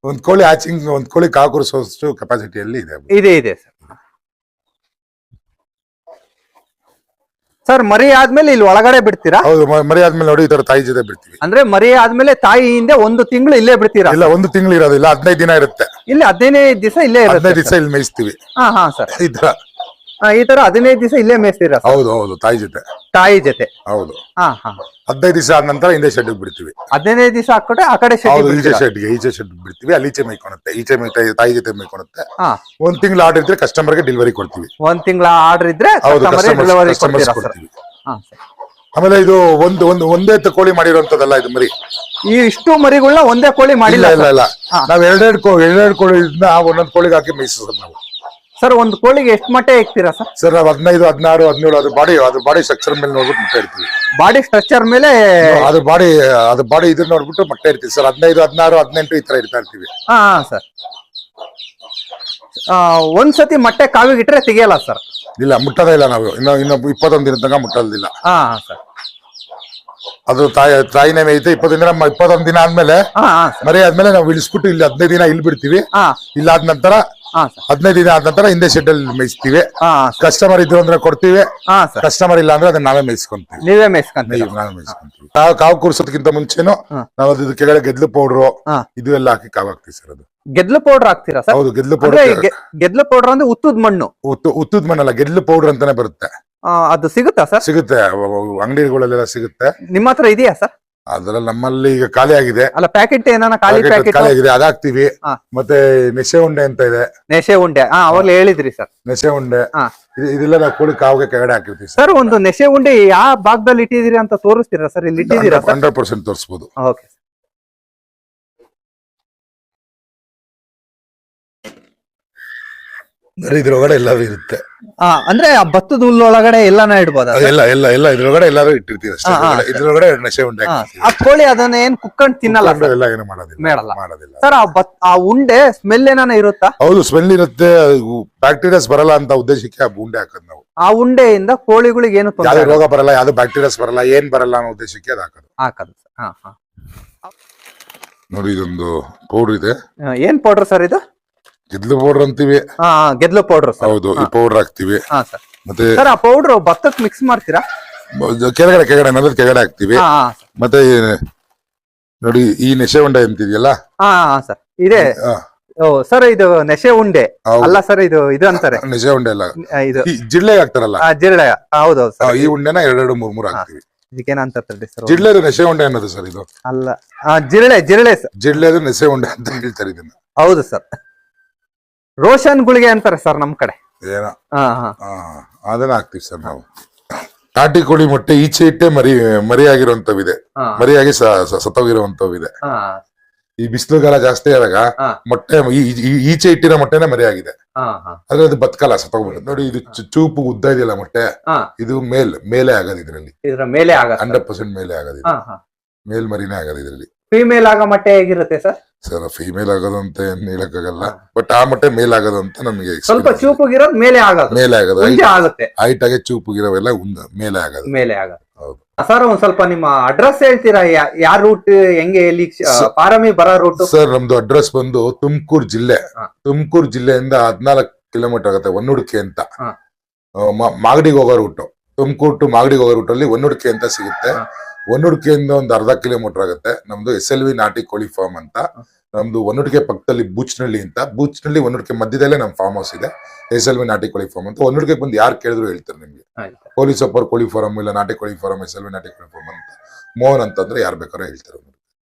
S2: ಒಂದ್ ಕೋಳಿ ಆಚಿಂಗ್ ಒಂದ್ ಕೋಳಿ ಕಾಕುರಿಸೋಷ್ಟು ಕೆಪಾಸಿಟಿಯಲ್ಲಿ ಇದೆ
S1: ಇದೆ ಇದೆ ಸರ್. ಸರ್ ಮರಿ ಆದ್ಮೇಲೆ ಇಲ್ಲಿ ಒಳಗಡೆ ಬಿಡ್ತೀರಾ?
S2: ಹೌದು ಮ- ಮರಿ ಆದ್ಮೇಲೆ ನೋಡಿ ಈ ತರ ತಾಯಿ ಜೊತೆ ಬಿಡ್ತೀವಿ.
S1: ಅಂದ್ರೆ ಮರಿ ಆದ್ಮೇಲೆ ತಾಯಿ ಹಿಂದೆ ಒಂದು ತಿಂಗಳು ಇಲ್ಲೇ ಬಿಡ್ತೀರಾ?
S2: ಇಲ್ಲ ಒಂದು ತಿಂಗಳು ಇರೋದಿಲ್ಲ ಹದಿನೈದು ದಿನ ಇರುತ್ತೆ.
S1: ಇಲ್ಲಿ ಹದಿನೈದು ದಿವಸ ಇಲ್ಲೇ ಇರುತ್ತೆ
S2: ಹದಿನೈದು ದಿವಸ ಇಲ್ಲಿ ಮೇಯಿಸ್ತೀವಿ.
S1: ಹಾ ಹಾ ಸರ್.
S2: ಈ ತರ
S1: ಈ ತರ ಹದಿನೈದು ದಿವಸ ಇಲ್ಲೇ ಮೇಯಿಸ್ತೀರಾ
S2: ಹೌದು ಹೌದು ತಾಯಿ ಜೊತೆ.
S1: ತಾಯಿ ಜೊತೆ.
S2: ಹೌದು.
S1: ಹಾ ಹಾ.
S2: ಹದಿನೈದು ದಿವಸ ಆದ ನಂತರ ಹಿಂದೆ ಶೆಡ್ ಬಿಡ್ತೀವಿ.
S1: ಹದಿನೈದು ದಿವಸ ಹಾಕೊಟ್ಟೆ ಆ ಕಡೆ
S2: ಹೌದು ಈಚೆ? ಶೆಡ್ಗೆ ಈಚೆ ಶೆಡ್ ಬಿಡ್ತೀವಿ ಅಲ್ಲಿ ಈಚೆ ಮೇಯ್ಕೊಳುತ್ತೆ ಈಚೆ ಮೇ ತಾಯಿ- ತಾಯಿ ಜೊತೆ ಮೈಕೊಳುತ್ತೆ
S1: ಹಾ.
S2: ಒಂದ್ ತಿಂಗಳು ಆರ್ಡರ್ ಇದ್ರೆ ಕಸ್ಟಮರ್ಗೆ ಡೆಲಿವರಿ ಕೊಡ್ತೀವಿ.
S1: ಒಂದ್ ತಿಂಗಳ ಆರ್ಡರ್ ಇದ್ರೆ
S2: ಹೌದು
S1: ಕಸ್ಟಮರ್ ಡೆಲಿವರಿ
S2: ಕಸ್ಟಮರ್ಸ್
S1: ಕೊಡ್ತೀರಾ ಸರ್?
S2: ಕೊಡ್ತೀವಿ.
S1: ಹಾ ಸರ್.
S2: ಆಮೇಲೆ ಇದು ಒಂದು ಒಂದು ಒಂದೇ ತ- ಕೋಳಿ ಮಾಡಿರೋಂಥದ್ದಲ್ಲ ಇದು ಮರಿ?
S1: ಈ ಇಷ್ಟು ಮರಿಗಳನ್ನ ಒಂದೇ ಕೋಳಿ
S2: ಇಲ್ಲ
S1: ಮಾಡಿಲ್ಲ
S2: ಇಲ್ಲ. ಇಲ್ಲ. ನಾವ್ ಎರಡೆರಡು ಕೋ ಎರಡೆರಡು ಕೋಳಿ ಒಂದೊಂದು ಕೋಳಿಗೆ ಹಾಕಿ ಮೇಯಿಸೋದು ನಾವು.
S1: ಸರ್ ಒಂದು ಕೋಳಿಗೆ ಎಷ್ಟು ಮೊಟ್ಟೆ ಇಕ್ತೀರಾ ಸರ್?
S2: ಸರ್ ನಾವು ಹದಿನೈದು ಹದಿನಾರು ಹದಿನೇಳು ಅದು ಬಾಡಿ ಅದು ಬಾಡಿ ಸ್ಟ್ರಕ್ಚರ್ ಮೇಲೆ ನೋಡ್ಬಿಟ್ಟು ಮೊಟ್ಟೆ ಇರ್ತೀವಿ.
S1: ಬಾಡಿ ಸ್ಟ್ರಕ್ಚರ್ ಮೇಲೆ
S2: ಅದ್ರ ಬಾಡಿ ಅದು ಬಾಡಿ ಇದ್ರ ನೋಡ್ಬಿಟ್ಟು ಮೊಟ್ಟೆ ಇರ್ತೀವಿ ಸರ್. ಹದಿನೈದು ಹದಿನಾರು ಹದಿನೆಂಟು ಈ ತರ ಇಡ್ತಾ ಇರ್ತೀವಿ.
S1: ಹಾ ಸರ್. ಒಂದ್ಸತಿ ಮೊಟ್ಟೆ ಕಾವಿಗಿಟ್ರೆ ತೆಗಿಯಲ್ಲ ಸರ್?
S2: ಇಲ್ಲ ಮುಟ್ಟದೇ ಇಲ್ಲ ನಾವು. ಇನ್ನು ಇನ್ನು ಇಪ್ಪತ್ತೊಂದು ದಿನ ತನಕ ಮುಟ್ಟಲ್ದಿಲ್ಲ.
S1: ಹಾ ಸರ್.
S2: ಅದು ತಾಯಿ ತಾಯಿನೇ ಮೇಯ್ತೆ ಇಪ್ಪತ್ತೊಂದು ದಿನ ಇಪ್ಪತ್ತೊಂದು ದಿನ ಆದ್ಮೇಲೆ
S1: ಹಾ
S2: ಮರಿ ಆದ್ಮೇಲೆ ನಾವು ಇಳಿಸ್ಬಿಟ್ಟು ಇಲ್ಲಿ ಹದಿನೈದು ದಿನ ಇಲ್ಲಿ ಬಿಡ್ತೀವಿ
S1: ಹಾ.
S2: ಇಲ್ಲಾದ ನಂತರ ಹದಿನೈದು ದಿನ ಆದ ನಂತರ ಹಿಂದೆ ಶೆಡ್ ಅಲ್ಲಿ ಮೇಯಿಸ್ತೀವಿ. ಕಸ್ಟಮರ್ ಇದ್ರು ಅಂದ್ರೆ ಕೊಡ್ತೀವಿ. ಕಸ್ಟಮರ್ ಇಲ್ಲ ಅಂದ್ರೆ ಅದನ್ನ ನಾವೇ ಮೇಯಿಸ್ಕೊಂತೀವಿ.
S1: ನೀವೇ ಮೇಯಿಸ್ಕೊಂತೀವಿ
S2: ನೀವು ನಾವೇ ಮೇಯಿಸ್ಕೊಂತೀವಿ. ಕಾವು ಕಾವು ಕೂರ್ಸೋದಕ್ಕಿಂತ ಮುಂಚೆನೂ. ನಾವು ಅದ್ರ ಕೆಳಗಡೆ ಗೆದ್ಲು ಪೌಡ್ರು. ಇದು ಎಲ್ಲ ಹಾಕಿ ಕಾವು ಹಾಕ್ತಿವಿ ಸರ್ ಅದು.
S1: ಗೆದ್ಲು ಪೌಡರ್ ಹಾಕ್ತೀರಾ ಸರ್?
S2: ಹೌದು ಗೆದ್ಲು ಪೌಡರ್
S1: ಗೆದ್ಲು ಪೌಡರ್ ಅಂದ್ರೆ ಉತ್ತದ ಮಣ್ಣು.
S2: ಉತ್ತದ ಮಣ್ಣಲ್ಲ ಗೆದ್ಲು ಪೌಡರ್ ಅಂತಾನೆ ಬರುತ್ತೆ.
S1: ಆ, ಅದು ಸಿಗುತ್ತಾ ಸರ್?
S2: ಸಿಗುತ್ತೆ ಅಂಗಡಿಗಳಲ್ಲೆಲ್ಲ ಸಿಗುತ್ತೆ.
S1: ನಿಮ್ಮ ಹತ್ರ ಇದೆಯಾ ಸರ್?
S2: ಅದ್ರಲ್ಲಿ ನಮ್ಮಲ್ಲಿ ಈಗ ಖಾಲಿ ಆಗಿದೆ.
S1: ಅಲ್ಲ ಪ್ಯಾಕೆಟ್ ಏನಾನ ಖಾಲಿ
S2: Packet
S1: ಪ್ಯಾಕೆಟ್
S2: ಖಾಲಿ ಆಗಿದೆ ಅದಾಕ್ತಿವಿ
S1: ಹಾ.
S2: ಮತ್ತೆ ನೆಸೆ ಉಂಡೆ ಅಂತ ಇದೆ.
S1: ನೆಸೆ ಉಂಡೆ. ಹಾ ಅವಾಗ್ಲೇ ಹೇಳಿದ್ರಿ ಸರ್.
S2: ನೆಸೆ ಉಂಡೆ.
S1: ಹಾ.
S2: ಇದು- ಇದೆಲ್ಲ ನಾವು ಕೋಳಿ ಕಾವಿಗೆ ಕೆಳಗಡೆ ಹಾಕಿರ್ತೀವಿ
S1: ಸರ್. ಒಂದು ನೆಸೆ ಉಂಡೆ ಯಾವ ಭಾಗದಲ್ಲಿ ಇಟ್ಟಿದ್ದೀರಿ ಅಂತ ತೋರಿಸ್ತೀರಾ ಸರ್? ಇಲ್ಲಿ ಇಟ್ಟಿದ್ದೀರಾ ಸರ್?
S2: ಹಂಡ್ರೆಡ್ ಪರ್ಸೆಂಟ್ ತೋರಿಸ್ಬೋದು.
S1: ಓಕೆ.
S2: ಇದ್ರೊಳಗಡೆ ಎಲ್ಲಾರು ಇರುತ್ತೆ.
S1: ಆ, ಅಂದ್ರೆ ಆ ಭತ್ತದ ಹುಲ್ಲೊಳಗಡೆ ಎಲ್ಲಾನ ಇಡ್ಬೋದ?
S2: ಎಲ್ಲ ಎಲ್ಲ ಎಲ್ಲ ಇದ್ರೊಳಗಡೆ ಎಲ್ಲಾರು ಇಟ್ಟಿರ್ತೀವಿ ಅಷ್ಟೇ.
S1: ಹಾ, ಹಾ,
S2: ಇದ್ರೊಳಗಡೆ- ಇದ್ರೊಳಗಡೆ ನೆಸೆ ಉಂಡೆ
S1: ಹಾ. ಆ ಕೋಳಿ ಅದನ್ನ ಏನ್ ಕುಕ್ಕಂಡ್ ತಿನ್ನಲ್ಲ ಸರ್?
S2: ಎಲ್ಲ ಏನು ಮಾಡೋದಿಲ್ಲ
S1: ಮಾಡಲ್ಲ.
S2: ಮಾಡೋದಿಲ್ಲ.
S1: ಸರ್ ಆ ಭತ್ ಆ ಉಂಡೆ ಸ್ಮೆಲ್ ಏನಾನ ಇರುತ್ತಾ?
S2: ಹೌದು ಸ್ಮೆಲ್ ಇರುತ್ತೆ. ಬ್ಯಾಕ್ಟೀರಿಯಾಸ್ ಬರಲ್ಲ ಅಂತ ಉದ್ದೇಶಕ್ಕೆ ಆ ಉಂಡೆ ಹಾಕೋದು ನಾವು.
S1: ಆ ಉಂಡೆಯಿಂದ ಕೋಳಿಗಳಿಗೆ ಏನು ತೊಂದರೆ
S2: ರೋಗ ಬರಲ್ಲ ಯಾವ್ದು ಬ್ಯಾಕ್ಟೀರಿಯಾಸ್ ಬರಲ್ಲ ಏನ್ ಬರಲ್ಲ ಅನ್ನೋ ಉದ್ದೇಶಕ್ಕೆ ಅದು ಹಾಕೋದು.
S1: ಹಾಕದು ಹಾ ಹಾ.
S2: ನೋಡಿ ಇದೊಂದು ಪೌಡರ್ ಇದೆ.
S1: ಏನ್ ಪೌಡರ್ ಸರ್ ಇದು?
S2: ಗೆದ್ಲು ಪೌಡರ್ ಅಂತೀವಿ?
S1: ಹಾ ಗೆದ್ಲು ಪೌಡರ್ ಸರ್.
S2: ಹೌದು ಈ ಪೌಡರ್ ಹಾಕ್ತಿವಿ.
S1: ಹಾ ಸರ್.
S2: ಮತ್ತೆ
S1: ಸರ್ ಆ ಪೌಡರ್ ಭತ್ತಕ್ ಮಿಕ್ಸ್ ಮಾಡ್ತೀರಾ?
S2: ಕೆಳಗಡೆ ಕೆಳಗಡೆ ನೆಲದ ಕೆಳಗಡೆ ಹಾಕ್ತಿವಿ.
S1: ಹಾ
S2: ಮತ್ತೆ ಈ- ನೋಡಿ ಈ ನೆಶೆ ಉಂಡೆ ಅಂತಿದೆಯಲ್ಲ?
S1: ಹಾ ಸರ್. ಇದೆ.
S2: ಆ,
S1: ಓ ಸರ್ ಇದು ನೆಶೆ ಉಂಡೆ.
S2: ಹೌದು.
S1: ಅಲ್ಲ ಸರ್ ಇದು ಇದು ಅಂತಾರೆ.
S2: ನೆಶೆ ಉಂಡೆ ಅಲ್ಲ.
S1: ಆ, ಇದು.
S2: ಈ ಜಿಡ್ಲೆಗೆ ಹಾಕ್ತಾರಲ್ಲ?
S1: ಆ, ಜಿರಳೆ ಹೌದೌದು
S2: ಆ,
S1: ಸರ್.
S2: ಈ ಉಂಡೆನ ಎರಡೆರಡು ಮೂರ್ ಮೂರ್ ಹಾಕ್ತಿವಿ.
S1: ಜಿಳ್ಳೆ ಸರ್.
S2: ಜಿಡ್ಲೆ ನೆಶೆ ಉಂಡೆ ಅನ್ನೋದು ಸರ್ ಇದು.
S1: ಅಲ್ಲ. ಆ, ಜಿರಳೆ ಜಿರಳೆ ಸರ್.
S2: ನೆಸೆ ಉಂಡೆ ಅಂತ ಹೇಳ್ತಾರೆ ಇದನ್ನ.
S1: ಹೌದು ಸರ್. ರೋಷನ್ ಗುಳಿಗೆ ಅಂತಾರೆ ಸರ್ ನಮ್ ಕಡೆ.
S2: ಏನ.
S1: ಹಾ ಹಾ
S2: ಆ, ಅದನ್ನ ಹಾಕ್ತಿವಿ ಸರ್ ನಾವು. ನಾಟಿ ಕೋಳಿ ಮೊಟ್ಟೆ ಈಚೆ ಇಟ್ಟೆ ಮರಿ ಮರಿಯಾಗಿರುವಂತವಿದೆ
S1: ಹಾ
S2: ಮರಿಯಾಗಿ ಸ- ಸ- ಸತ್ತೋಗಿರುವಂತವಿದೆ
S1: ಹಾ
S2: ಈ ಬಿಸಿಲುಗಾಲ ಜಾಸ್ತಿ ಆದಾಗ
S1: ಹಾ.
S2: ಮೊಟ್ಟೆ ಈ- ಈ- ಈಚೆ ಇಟ್ಟಿರೋ ಮೊಟ್ಟೆನೆ ಮರಿಯಾಗಿದೆ.
S1: ಹಾ ಹಾ
S2: ಆದ್ರೆ ಅದು ಬದುಕಲ್ಲ ಸತ್ತೋಗ್ಬಿಡುತ್ತೆ. ನೋಡಿ ಇದು ಚು- ಚೂಪು ಉದ್ದ ಇದೆಯಲ್ಲ ಮೊಟ್ಟೆ?
S1: ಹಾ
S2: ಇದು ಮೇಲ್ ಮೇಲೆ ಆಗದ ಇದ್ರಲ್ಲಿ.
S1: ಇದ್ರ ಮೇಲೆ ಆಗತ್ತೆ
S2: ಹಂಡ್ರೆಡ್ ಪರ್ಸೆಂಟ್ ಮೇಲೆ ಆಗೋದು ಇದು.
S1: ಹಾ ಹಾ
S2: ಮೇಲ್ ಮರಿನೇ ಆಗದ ಇದ್ರಲ್ಲಿ.
S1: ಫೀಮೇಲ್ ಆಗ ಮೊಟ್ಟೆ ಹೇಗಿರುತ್ತೆ ಸರ್?
S2: ಸರ್ ಫೀಮೇಲ್ ಆಗೋದು ಅಂತ ಏನ್ ಹೇಳಕ್ಕಾಗಲ್ಲ. ಬಟ್ ಆ ಮಟ್ಟ ಮೇಲ್ ಆಗೋದಂತ ಅಂತ ನಮಗೆ
S1: ಸ್ವಲ್ಪ ಚೂಪುಗಿರೋದ್ ಮೇಲೆ ಆಗೋದು.
S2: ಮೇಲೆ ಆಗೋದು.
S1: ಆಗುತ್ತೆ.
S2: ಹೈಟ್ ಆಗಿ ಚೂಪುಗಿರೋವೆಲ್ಲ ಉಂದ ಮೇಲೆ ಆಗೋದು.
S1: ಮೇಲೆ ಆಗೋದು.
S2: ಹೌದು.
S1: ಸರ್ ಒಂದ್ ಸ್ವಲ್ಪ ನಿಮ್ಮ ಅಡ್ರೆಸ್ ಹೇಳ್ತೀರಾ? ಯಾರ ರೂಟ್ ಹೆಂಗೆ ಎಲ್ಲಿ ಪಾರಮಿ ಬರೋ ರೂಟ್
S2: ಸರ್ ನಮ್ದು ಅಡ್ರೆಸ್ ಬಂದು ತುಮಕೂರು ಜಿಲ್ಲೆ. ತುಮಕೂರು ಜಿಲ್ಲೆಯಿಂದ ಹದ್ನಾಲ್ಕು ಕಿಲೋಮೀಟರ್ ಆಗುತ್ತೆ ಒನ್ನುಡ್ಕೆ ಅಂತ. ಮಾಗಡಿಗೆ ಹೋಗೋ ರೂಟು ತುಮಕೂರು ಟು ಮಾಗಡಿಗೆ ಹೋಗೋ ರೂಟಲ್ಲಿ ಒನ್ನುಡ್ಕೆ ಅಂತ ಸಿಗುತ್ತೆ. ಒನ್ನುಡ್ಕೆಯಿಂದ ಒಂದು ಅರ್ಧ ಕಿಲೋಮೀಟರ್ ಆಗುತ್ತೆ. ನಮ್ದು ಎಸ್ ಎಲ್ ವಿ ನಾಟಿ ಕೋಳಿ ಫಾರ್ಮ್ ಅಂತ. ನಮ್ದು ಒನ್ನುಡ್ಕೆ ಪಕ್ಕದಲ್ಲಿ ಬೂಚ್ನಳ್ಳಿ ಅಂತ. ಬೂಚ್ನಳ್ಳಿ ಒನ್ನುಡ್ಕೆ ಮಧ್ಯದಲ್ಲೇ ನಮ್ಮ ಫಾರ್ಮ್ ಹೌಸ್ ಇದೆ. ಎಸ್ ಎಲ್ ವಿ ನಾಟಿ ಕೋಳಿ ಫಾರ್ಮ್ ಅಂತ. ಒನ್ನುಡ್ಕೆ ಬಂದು ಯಾರು ಕೇಳಿದ್ರು ಹೇಳ್ತಾರೆ ನಿಮ್ಗೆ. ಪೊಲೀಸ್ ಸೊಪ್ಪರ್ ಕೋಳಿ ಫಾರಂ ಇಲ್ಲ ನಾಟಿ ಕೋಳಿ ಫಾರಂ ಎಸ್ ಎಲ್ ವಿ ನಾಟಿ ಕೋಳಿ ಫಾರ್ಮ್ ಅಂತ. ಮೋಹನ್ ಅಂತಂದ್ರೆ ಯಾರು ಬೇಕಾದ್ರೂ ಹೇಳ್ತಾರೆ.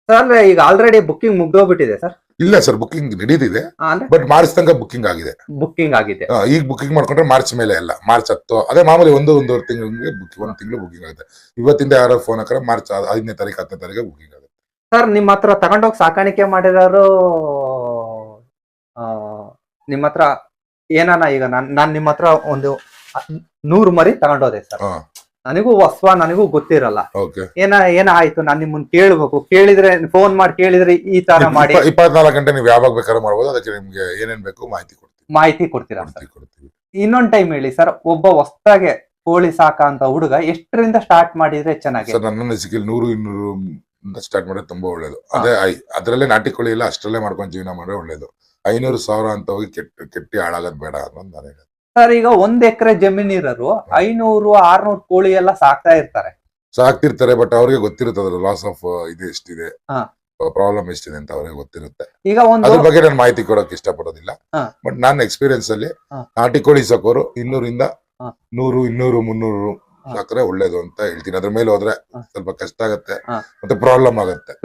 S1: ಸರ್ ಈಗ ಆಲ್ರೆಡಿ ಬುಕ್ಕಿಂಗ್ ಮುಗ್ದೋಗ್ಬಿಟ್ಟಿದೆ ಸರ್
S2: ಇಲ್ಲ ಸರ್ ಬುಕಿಂಗ್ ನಡೀತಿದೆ.
S1: ಅಂದ್ರೆ?
S2: ಬಟ್ ಮಾರ್ಚ್ ತನಕ ಬುಕಿಂಗ್ ಆಗಿದೆ.
S1: ಬುಕ್ಕಿಂಗ್ ಆಗಿದೆ.
S2: ಆ, ಈಗ ಬುಕಿಂಗ್ ಮಾಡ್ಕೊಂಡ್ರೆ ಮಾರ್ಚ್ ಮೇಲೆ ಅಲ್ಲ ಮಾರ್ಚ್ ಹತ್ತು ಅದೇ ಮಾಮೂಲಿ ಒಂದು ಒಂದೂವರೆ ತಿಂಗಳಿಗೆ ಬುಕ್ ಒಂದು ತಿಂಗಳು ಬುಕ್ಕಿಂಗ್ ಆಗುತ್ತೆ. ಇವತ್ತಿಂದ ಯಾರೋ ಫೋನ್ ಹಾಕಿದ್ರೆ ಮಾರ್ಚ್ ಐದನೇ ತಾರೀಕು ಹತ್ತನೇ ತಾರೀಕು ಬುಕ್ಕಿಂಗ್ ಆಗುತ್ತೆ.
S1: ಸರ್ ನಿಮ್ಮ ಹತ್ರ ತಗೊಂಡೋಗಿ ಸಾಕಾಣಿಕೆ ಮಾಡಿದಾರು ಆ, ನಿಮ್ಮ ಹತ್ರ ಏನಾನ ಈಗ ನಾನು ನಾನ್ ನಿಮ್ಮ ಹತ್ರ ಒಂದು ನೂರು ಮರಿ ತಗೊಂಡೋದೆ ಸರ್
S2: ಹಾ.
S1: ನನಗೂ ಹೊಸ್ವ ನನಗೂ ಗೊತ್ತಿರಲ್ಲ. ಏನ ಏನಾಯ್ತು ಆಯ್ತು? ನಾನ್ ನಿಮ್ಮನ್ನ ಕೇಳ್ಬೇಕು. ಕೇಳಿದ್ರೆ ಫೋನ್ ಮಾಡಿ ಕೇಳಿದ್ರೆ ಈ ತರ ಮಾಡಿ.
S2: ಇಪ್ಪತ್ನಾಲ್ಕು ಗಂಟೆ ನೀವು ಯಾವಾಗ ಬೇಕಾದ್ರೂ ಮಾಡ್ಬೋದು. ಅದಕ್ಕೆ ನಿಮ್ಗೆ ಏನೇನ್ ಬೇಕು ಮಾಹಿತಿ ಕೊಡ್ತೀವಿ.
S1: ಮಾಹಿತಿ ಕೊಡ್ತೀರಾ ಇನ್ನೊಂದ್ ಟೈಮ್ ಹೇಳಿ ಸರ್. ಒಬ್ಬ ಹೊಸ್ತಾಗೆ ಕೋಳಿ ಸಾಕ ಅಂತ ಹುಡುಗ ಎಷ್ಟರಿಂದ ಸ್ಟಾರ್ಟ್ ಮಾಡಿದ್ರೆ ಚೆನ್ನಾಗಿ?
S2: ಸರ್ ನನ್ನ ನೂರು ಇನ್ನೂರು ಸ್ಟಾರ್ಟ್ ಮಾಡಿದ್ರೆ ತುಂಬಾ ಒಳ್ಳೇದು. ಅದೇ ಐ ಅದ್ರಲ್ಲೇ ನಾಟಿ ಕೋಳಿ ಇಲ್ಲ ಅಷ್ಟರಲ್ಲೇ ಮಾಡ್ಕೊಂಡು ಜೀವನ ಮಾಡೋದು ಒಳ್ಳೇದು. ಐನೂರು ಸಾವಿರ ಅಂತ ಹೋಗಿ ಕೆಟ್ಟ ಕೆಟ್ಟಿ ಹಾಳಾಗದ್ ಬೇಡ ಅನ್ನೋದು ನಾನು ಹೇಳೋದು
S1: ಸರ್ ಈಗ ಒಂದ್ ಎಕರೆ ಜಮೀನ್ ಇರೋರು ಐನೂರು ಆರ್ನೂರು ಕೋಳಿ ಎಲ್ಲ ಸಾಕ್ತಾ ಇರ್ತಾರೆ
S2: ಸಾಕ್ತಿರ್ತಾರೆ ಬಟ್ ಅವ್ರಿಗೆ ಗೊತ್ತಿರುತ್ತೆ ಲಾಸ್ ಆಫ್ ಇದು ಎಷ್ಟಿದೆ
S1: ಹಾ.
S2: ಪ್ರಾಬ್ಲಮ್ ಎಷ್ಟಿದೆ ಅಂತ ಅವ್ರಿಗೆ ಗೊತ್ತಿರುತ್ತೆ
S1: ಈಗ ಒಂದು
S2: ಅದ್ರ ಬಗ್ಗೆ ನಾನು ಮಾಹಿತಿ ಕೊಡಕ್ ಇಷ್ಟಪಡೋದಿಲ್ಲ
S1: ಹಾ.
S2: ಬಟ್ ನನ್ನ ಎಕ್ಸ್ಪೀರಿಯನ್ಸ್ ಅಲ್ಲಿ
S1: ಹಾ.
S2: ನಾಟಿ ಕೋಳಿ ಸಾಕೋರು ಇನ್ನೂರಿಂದ
S1: ಹಾ.
S2: ನೂರು ಇನ್ನೂರು ಮುನ್ನೂರು
S1: ಹಾ.
S2: ಸಾಕ್ರೆ ಒಳ್ಳೇದು ಅಂತ ಹೇಳ್ತೀನಿ ಅದ್ರ ಮೇಲೆ ಹೋದ್ರೆ
S1: ಹಾ.
S2: ಸ್ವಲ್ಪ ಕಷ್ಟ ಆಗತ್ತೆ
S1: ಹಾ.
S2: ಮತ್ತೆ ಪ್ರಾಬ್ಲಮ್ ಆಗತ್ತೆ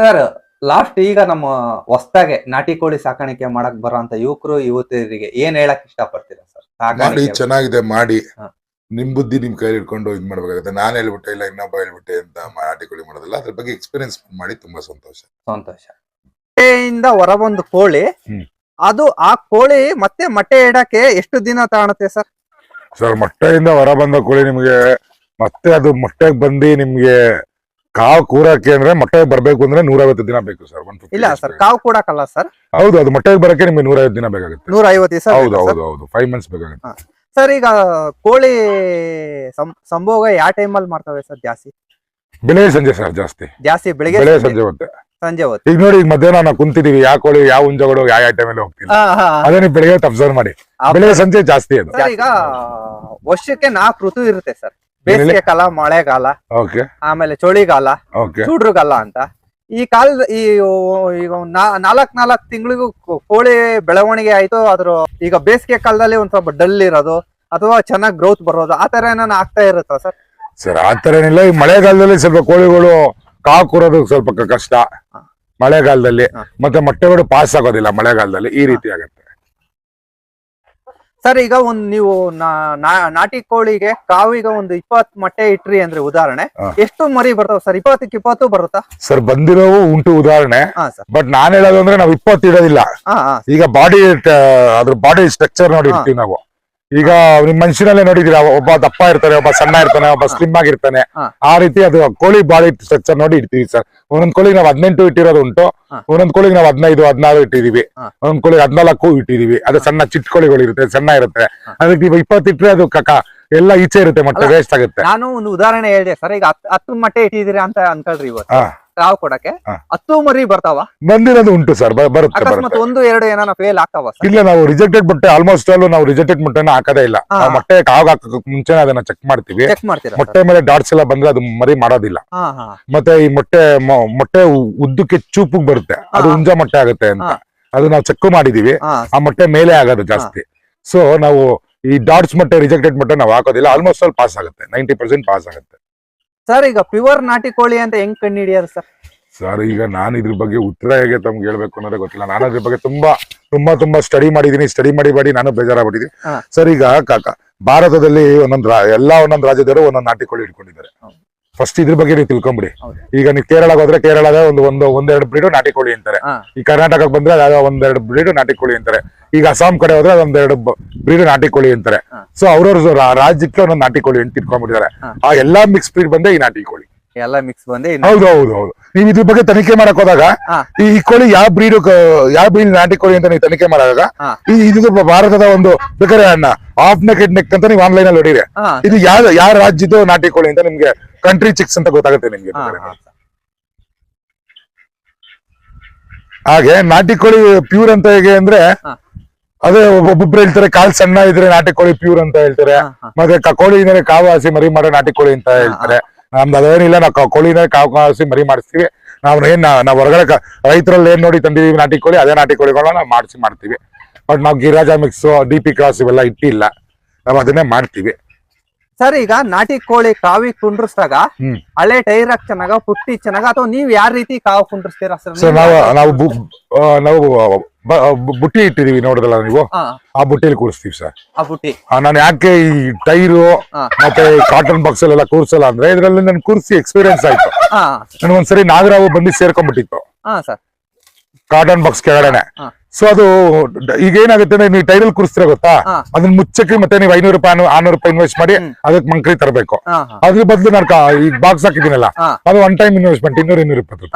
S1: ಸರ್ ಲಾಸ್ಟ್ ಈಗ ನಮ್ಮ ಹೊಸ್ದಾಗೆ ನಾಟಿ ಕೋಳಿ ಸಾಕಾಣಿಕೆ ಮಾಡಕ್ ಬರೋಂತ ಯುವಕರು ಯುವತಿಯರಿಗೆ ಏನ್ ಹೇಳಕ್ ಇಷ್ಟಪಡ್ತೀರಾ
S2: ಮಾಡಿ ಚೆನ್ನಾಗಿದೆ ಮಾಡಿ. ನಿಮ್ ಬುದ್ಧಿ ನಿಮ್ ಕೈಲಿ ಹಿಡ್ಕೊಂಡು ಇದ್ ಮಾಡ್ಬೇಕಾಗುತ್ತೆ ನಾನು ಹೇಳ್ಬಿಟ್ಟೆ ಇಲ್ಲ ಇನ್ನೊಬ್ಬ ಹೇಳ್ಬಿಟ್ಟೆ ಅಂತ ಆಟಿಕೊಳ್ಳಿ ಮಾಡೋದಿಲ್ಲ ಅದ್ರ ಬಗ್ಗೆ ಎಕ್ಸ್ಪೀರಿಯನ್ಸ್ ಮಾಡಿ ತುಂಬಾ ಸಂತೋಷ.
S1: ಸಂತೋಷ. ಮೊಟ್ಟೆಯಿಂದ ಹೊರಬಂದು ಕೋಳಿ ಅದು ಆ ಕೋಳಿ ಮತ್ತೆ ಮೊಟ್ಟೆ ಇಡಕ್ಕೆ ಎಷ್ಟು ದಿನ ತಾಣುತ್ತೆ ಸರ್?
S2: ಸರ್ ಮೊಟ್ಟೆಯಿಂದ ಹೊರ ಬಂದ ಕೋಳಿ ನಿಮ್ಗೆ ಮತ್ತೆ ಅದು ಮೊಟ್ಟೆಗೆ ಬಂದು ನಿಮ್ಗೆ ಕಾವು ಕೂರಕ್ಕೆ ಅಂದ್ರೆ ಮೊಟ್ಟೆಗೆ ಬರ್ಬೇಕು ಅಂದ್ರೆ ನೂರೈವತ್ತು ದಿನ ಬೇಕು ಸರ್ ಒನ್
S1: ಇಲ್ಲ ಸರ್ ಕಾವು ಕೂಡಕ್ಕಲ್ಲ ಸರ್.
S2: ಹೌದು ಅದು ಮೊಟ್ಟೆಗೆ ಬರಕ್ಕೆ ನಿಮ್ಗೆ ನೂರೈವತ್ತು ದಿನ ಬೇಕಾಗುತ್ತೆ.
S1: ನೂರ ಐವತ್ತು ದಿವಸ
S2: ಹೌದು ಹೌದು ಹೌದು ಫೈವ್ ಮಂತ್ಸ್ ಬೇಕಾಗುತ್ತೆ.
S1: ಸರ್ ಈಗ ಕೋಳಿ ಸಂಭೋಗ ಯಾವ ಟೈಮಲ್ಲಿ ಮಾಡ್ತವೆ ಸರ್ ಜಾಸ್ತಿ?
S2: ಬೆಳಗ್ಗೆ ಸಂಜೆ ಸರ್ ಜಾಸ್ತಿ.
S1: ಜಾಸ್ತಿ ಬೆಳಿಗ್ಗೆ
S2: ಬೆಳೆ
S1: ಸಂಜೆ?
S2: ಸಂಜೆ ಹೊತ್ತೆ.
S1: ಸಂಜೆ ಹೊತ್ತು.
S2: ಈಗ ನೋಡಿ ಈಗ ಮಧ್ಯಾಹ್ನ ನಾವು ಕುಂತಿದೀವಿ ಯಾವ ಕೋಳಿ ಯಾವ ಹುಂಜಗಳು ಯಾವ ಯಾವ ಟೈಮಲ್ಲಿ ಹೋಗ್ತಿಲ್ಲ. ಅದೇ ನೀವು ಬೆಳಿಗ್ಗೆ ಅಬ್ಸರ್ವ್ ಮಾಡಿ. ಬೆಳಿಗ್ಗೆ ಸಂಜೆ ಜಾಸ್ತಿ ಅದು.
S1: ಈಗ ವರ್ಷಕ್ಕೆ ನಾಲ್ಕು ಋತು ಇರುತ್ತೆ ಸರ್. ಬೇಸಿಗೆ ಕಾಲ ಮಳೆಗಾಲ ಆಮೇಲೆ ಚಳಿಗಾಲ ಚೂಡ್ರುಗಾಲ ಅಂತ. ಈ ಕಾಲ ಈ ನಾಲ್ಕ್ ನಾಲ್ಕ್ ತಿಂಗಳಿಗೂ ಕೋಳಿ ಬೆಳವಣಿಗೆ ಆಯ್ತು ಅದ್ರ ಈಗ ಬೇಸಿಗೆ ಕಾಲದಲ್ಲಿ ಒಂದ್ ಸ್ವಲ್ಪ ಡಲ್ ಇರೋದು ಅಥವಾ ಚೆನ್ನಾಗಿ ಗ್ರೋತ್ ಬರೋದು ಆತರ ತರ ಏನಾನ ಆಗ್ತಾ ಇರುತ್ತಾ ಸರ್?
S2: ಸರ್ ಆತರ ತರ ಏನಿಲ್ಲ. ಈ ಮಳೆಗಾಲದಲ್ಲಿ ಸ್ವಲ್ಪ ಕೋಳಿಗಳು ಕಾಕುರೋದು ಕೂರೋದು ಸ್ವಲ್ಪ ಕಷ್ಟ. ಮಳೆಗಾಲದಲ್ಲಿ. ಮತ್ತೆ ಮೊಟ್ಟೆಗಳು ಪಾಸ್ ಆಗೋದಿಲ್ಲ ಮಳೆಗಾಲದಲ್ಲಿ. ಈ ರೀತಿ ಆಗುತ್ತೆ.
S1: ಸರ್ ಈಗ ಒಂದ್ ನೀವು ನಾಟಿ ಕೋಳಿಗೆ ಕಾವಿಗೆ ಒಂದು ಇಪ್ಪತ್ ಮೊಟ್ಟೆ ಇಟ್ರಿ ಅಂದ್ರೆ ಉದಾಹರಣೆ. ಎಷ್ಟು ಮರಿ ಬರ್ತಾವ ಸರ್? ಇಪ್ಪತ್ತಕ್ಕೆ ಇಪ್ಪತ್ತು ಬರುತ್ತಾ?
S2: ಸರ್ ಬಂದಿರೋವು ಉಂಟು ಉದಾಹರಣೆ. ಬಟ್ ನಾನ್ ಹೇಳೋದಂದ್ರೆ ನಾವ್ ಇಪ್ಪತ್ತು ಇಡೋದಿಲ್ಲ. ಈಗ ಬಾಡಿ ಅದ್ರ ಬಾಡಿ ಸ್ಟ್ರಕ್ಚರ್ ನೋಡಿ. ಇರ್ತೀವಿ ನಾವು. ಈಗ ನಿಮ್ ಮನುಷ್ಯನಲ್ಲೇ ನೋಡಿದಿರ ಒಬ್ಬ ದಪ್ಪ ಇರ್ತಾನೆ ಒಬ್ಬ ಸಣ್ಣ ಇರ್ತಾನೆ ಒಬ್ಬ ಸ್ಲಿಮ್ ಆಗಿರ್ತಾನೆ. ಆ ರೀತಿ ಅದು ಕೋಳಿ ಬಾಡಿ ಸ್ಟ್ರಕ್ಚರ್ ನೋಡಿ ಇಡ್ತೀವಿ ಸರ್ ಒಂದೊಂದ್ ಕೋಳಿಗೆ ನಾವು ಹದಿನೆಂಟು ಇಟ್ಟಿರೋದು ಉಂಟು ಒಂದೊಂದ್ ಕೋಳಿಗೆ ನಾವು ಹದಿನೈದು ಹದಿನಾರು ಇಟ್ಟಿದೀವಿ. ಒಂದೊಂದ್ ಕೋಳಿಗೆ ಹದಿನಾಲ್ಕು ಇಟ್ಟಿದೀವಿ. ಅದು ಸಣ್ಣ ಚಿಟ್ ಕೋಳಿಗಳು ಇರುತ್ತೆ ಸಣ್ಣ ಇರುತ್ತೆ. ಅದಕ್ಕೆ ನೀವು ಇಪ್ಪತ್ತು ಇಟ್ರೆ ಅದು ಕಕ ಎಲ್ಲ ಈಚೆ ಇರುತ್ತೆ ಮೊಟ್ಟೆ ವೇಸ್ಟ್ ಆಗುತ್ತೆ.
S1: ನಾನು ಒಂದು ಉದಾಹರಣೆ ಹೇಳಿದೆ ಸರ್ ಈಗ ಹತ್- ಹತ್ತು ಮೊಟ್ಟೆ ಇಟ್ಟಿದ್ದೀರಾ ಅಂತ ಅನ್ಕೊಳ್ರಿ ಇವತ್ತು. ಕಾವು ಕೊಡಕ್ಕೆ. ಹತ್ತು ಮರಿ ಬರ್ತಾವ.
S2: ಬಂದಿರೋದು ಉಂಟು ಸರ್ ಬರುತ್ತೆ
S1: ಅಕಸ್ಮಾತ್ ಒಂದು ಎರಡು ಏನಾನ ಫೇಲ್ ಆಗ್ತಾವ
S2: ಇಲ್ಲ ನಾವು ರಿಜೆಕ್ಟೆಡ್ ಮೊಟ್ಟೆ ಆಲ್ಮೋಸ್ಟ್ ಆಲ್ ನಾವು ರಿಜೆಕ್ಟೆಡ್ ಮೊಟ್ಟೆನ ಹಾಕದೇ ಇಲ್ಲ.
S1: ಹಾ.
S2: ನಾವು ಮೊಟ್ಟೆ ಕಾವಾಗ ಹಾಕಕ್ ಮುಂಚೆನೆ ಅದನ್ನ ಚೆಕ್ ಮಾಡ್ತೀವಿ.
S1: ಚೆಕ್ ಮಾಡ್ತೀರಾ ಸರ್?
S2: ಮೊಟ್ಟೆ ಮೇಲೆ ಡಾಟ್ಸ್ ಎಲ್ಲ ಬಂದ್ರೆ ಅದು ಮರಿ ಮಾಡೋದಿಲ್ಲ.
S1: ಹಾ ಹಾ.
S2: ಮತ್ತೆ ಈ ಮೊಟ್ಟೆ ಮೊ- ಮೊಟ್ಟೆ ಉ- ಉದ್ದಕ್ಕೆ ಚೂಪಗ್ ಬರುತ್ತೆ. ಅದು
S1: ಹಾ.
S2: ಹುಂಜ ಮೊಟ್ಟೆ ಆಗುತ್ತೆ ಅಂತ.
S1: ಹಾ.
S2: ಅದು ನಾವು ಚೆಕ್ ಮಾಡಿದೀವಿ.
S1: ಹಾ.
S2: ಆ ಮೊಟ್ಟೆ ಮೇಲೆ ಆಗೋದು ಜಾಸ್ತಿ. ಸೊ ನಾವು ಈ ಡಾಟ್ಸ್ ಮೊಟ್ಟೆ ರಿಜೆಕ್ಟೆಡ್ ಮೊಟ್ಟೆ ನಾವು ಹಾಕೋದಿಲ್ಲ. ಆಲ್ಮೋಸ್ಟ್ ಆಲ್ ಪಾಸ್ ಆಗುತ್ತೆ. ನೈಂಟಿ ಪರ್ಸೆಂಟ್ ಪಾಸ್ ಆಗುತ್ತೆ.
S1: ಸರ್ ಈಗ ಪ್ಯೂರ್ ನಾಟಿ ಕೋಳಿ ಅಂತ ಹೆಂಗ್ ಕಂಡು ಹಿಡಿಯೋದು ಸರ್
S2: ಸರ್ ಈಗ ನಾನು ಇದ್ರ ಬಗ್ಗೆ ಉತ್ತರ ಹೇಗೆ ತಮ್ಗೆ ಹೇಳ್ಬೇಕು ಅನ್ನೋದೇ ಗೊತ್ತಿಲ್ಲ. ನಾನು ಅದ್ರ ಬಗ್ಗೆ ತುಂಬಾ ತುಂಬಾ ತುಂಬಾ ಸ್ಟಡಿ ಮಾಡಿದೀನಿ. ಸ್ಟಡಿ ಮಾಡಿ ಮಾಡಿ ನಾನು ಬೇಜಾರಾಗ್ಬಿಟ್ಟಿದ್ದೀನಿ. ಸರ್ ಈಗ ಕಾಕ ಭಾರತದಲ್ಲಿ ಒಂದೊಂದು ಎಲ್ಲಾ ಒಂದೊಂದು ರಾಜ್ಯದವರು ಒಂದೊಂದು ನಾಟಿ ಕೋಳಿ ಇಟ್ಕೊಂಡಿದ್ದಾರೆ. ಫಸ್ಟ್ ಇದ್ರ ಬಗ್ಗೆ ನೀವು ತಿಳ್ಕೊಂಬಿಡಿ. ಈಗ ನೀವು ಕೇರಳಕ್ಕೆ ಹೋದ್ರೆ ಕೇರಳದ ಒಂದು ಒಂದು ಒಂದೆರಡು ಬ್ರೀಡು ನಾಟಿ ಕೋಳಿ ಅಂತಾರೆ ಈ ಕರ್ನಾಟಕಕ್ಕೆ ಬಂದ್ರೆ ಅದ ಒಂದೆರಡು ಬ್ರೀಡು ನಾಟಿ ಕೋಳಿ ಅಂತಾರೆ. ಈಗ ಅಸ್ಸಾಂ ಕಡೆ ಹೋದ್ರೆ ಅದೊಂದೆರಡು ಬ್ರೀಡು ನಾಟಿ ಕೋಳಿ ಅಂತಾರೆ. ಸೊ ಅವ್ರವ್ರ ರಾಜ್ಯಕ್ಕೆ ಒಂದೊಂದು ನಾಟಿ ಕೋಳಿ ಅಂತ ಇಟ್ಕೊಂಡ್ಬಿಟ್ಟಿದ್ದಾರೆ. ಆ ಎಲ್ಲಾ ಮಿಕ್ಸ್ ಬ್ರೀಡ್ ಬಂದೆ ಈ ನಾಟಿ ಕೋಳಿ
S1: ಎಲ್ಲ ಮಿಕ್ಸ್ ಬಂದೆ
S2: ಹೌದು ಹೌದು ಹೌದು ನೀವು ಇದ್ರ ಬಗ್ಗೆ ತನಿಖೆ ಮಾಡಕ್ ಹೋದಾಗ ಈ ಕೋಳಿ ಯಾವ ಬ್ರೀಡ್ ಯಾವ ಬ್ರೀಡ್ ನಾಟಿ ಕೋಳಿ ಅಂತ ನೀವು ತನಿಖೆ ಮಾಡಾಗ ಈ ಇದು ಭಾರತದ ಒಂದು ಬೇಕಾದ್ರೆ ಅಣ್ಣ ಆಫ್ ನೆಕ್ ನೆಕ್ ಅಂತ ನೀವು ಆನ್ಲೈನ್ ಅಲ್ಲಿ
S1: ಹೊಡಿರಿ
S2: ಇದು ಯಾವ ಯಾವ ರಾಜ್ಯದ ನಾಟಿ ಕೋಳಿ ಅಂತ ನಿಮ್ಗೆ ಕಂಟ್ರಿ ಚಿಕ್ಸ್ ಅಂತ ಗೊತ್ತಾಗುತ್ತೆ ನಿಮ್ಗೆ. ಹಾಗೆ ನಾಟಿ ಕೋಳಿ ಪ್ಯೂರ್ ಅಂತ ಹೇಗೆ ಅಂದ್ರೆ. ಅದೇ ಒಬ್ಬೊಬ್ರು ಹೇಳ್ತಾರೆ ಕಾಲ್ ಸಣ್ಣ ಇದ್ರೆ ನಾಟಿ ಕೋಳಿ ಪ್ಯೂರ್ ಅಂತ ಹೇಳ್ತಾರೆ. ಮತ್ತೆ ಕೋಳಿ ಕೋಳಿನೇ ಕಾವು ಹಾಸಿ ಮರಿ ಮಾಡೋ ನಾಟಿ ಕೋಳಿ ಅಂತ ಹೇಳ್ತಾರೆ. ನಮ್ದು ಅದೇನಿಲ್ಲ ನಾವು ಕೋಳಿನ ಕಾವು ಕಾಸಿ ಮರಿ ಮಾಡಿಸ್ತೀವಿ. ನಾವು ಏನ್ ನಾವು ಹೊರಗಡೆ ರೈತರಲ್ಲಿ ಏನ್ ನೋಡಿ ತಂದಿದೀವಿ ನಾಟಿ ಕೋಳಿ ಅದೇ ನಾಟಿ ಕೋಳಿಗಳನ್ನ ನಾವು ಮಾಡಿಸಿ ಮಾಡ್ತೀವಿ. ಬಟ್ ನಾವು Giriraja mix D P cross ಇವೆಲ್ಲ ಇಟ್ಟಿಲ್ಲ. ನಾವು ಅದನ್ನೇ ಮಾಡ್ತೀವಿ.
S1: ಸರ್ ಈಗ ನಾಟಿ ಕೋಳಿ ಕಾವಿ ಕುಂಡ್ರಸ್ದಾಗ ಹಳೆ ಟೈರ್ ಚೆನ್ನಾಗ ಪುಟ್ಟಿ ಚೆನ್ನಾಗ ಅಥವಾ ನೀವ್ ಯಾವ ರೀತಿ ಕಾವು ಕುಂಡ್ರಿಸ್ತೀರಾ ಸರ್?
S2: ನಾವು ನಾವು ಬುಟ್ಟಿ ಇಟ್ಟಿದೀವಿ ನೋಡಿದಲ್ಲ ನೀವು? ಆ ಬುಟ್ಟಿಲಿ ಕೂರಿಸ್ತೀವಿ ಸರ್.
S1: ಆ ಬುಟ್ಟಿ.
S2: ನಾನು ಯಾಕೆ ಈ ಟೈರು ಮತ್ತೆ ಕಾಟನ್ ಬಾಕ್ಸ್ ಅಲ್ಲೆಲ್ಲ ಕೂರಿಸಲ್ಲ ಅಂದ್ರೆ ಇದ್ರಲ್ಲಿ ನನ್ ಕೂರಿಸಿ ಎಕ್ಸ್ಪೀರಿಯನ್ಸ್ ಆಯ್ತು. ನನಗೊಂದ್ಸರಿ ನಾಗರಾವು ಬಂದು ಸೇರ್ಕೊಂಡ್ಬಿಟ್ಟಿತ್ತು. ಕಾಟನ್ ಬಾಕ್ಸ್
S1: ಕೆಳಗಡೆ.
S2: ಸೊ ಅದು ಈಗ ಏನಾಗುತ್ತೆ ಅಂದ್ರೆ ನೀವು ಟೈರಲ್ ಕೂರಿಸ್ತೀರ ಗೊತ್ತಾ. ಅದನ್ನ ಮುಚ್ಚಕ್ಕೆ ಮತ್ತೆ ನೀವು ಐನೂರು ರೂಪಾಯಿ ಆರ್ನೂರು ರೂಪಾಯಿ ಇನ್ವೆಸ್ಟ್ ಮಾಡಿ ಅದಕ್ಕೆ ಮಂಕ್ರಿ ತರಬೇಕು. ಅದ್ರ ಬದಲು ನಾನು ಈಗ ಬಾಕ್ಸ್ ಹಾಕಿದ್ದೀನಲ್ಲ ಅದು ಒನ್ ಟೈಮ್ ಇನ್ವೆಸ್ಟ್ಮೆಂಟ್ ಇನ್ನೂರ ಇನ್ನೂರ ಇಪ್ಪತ್ತು.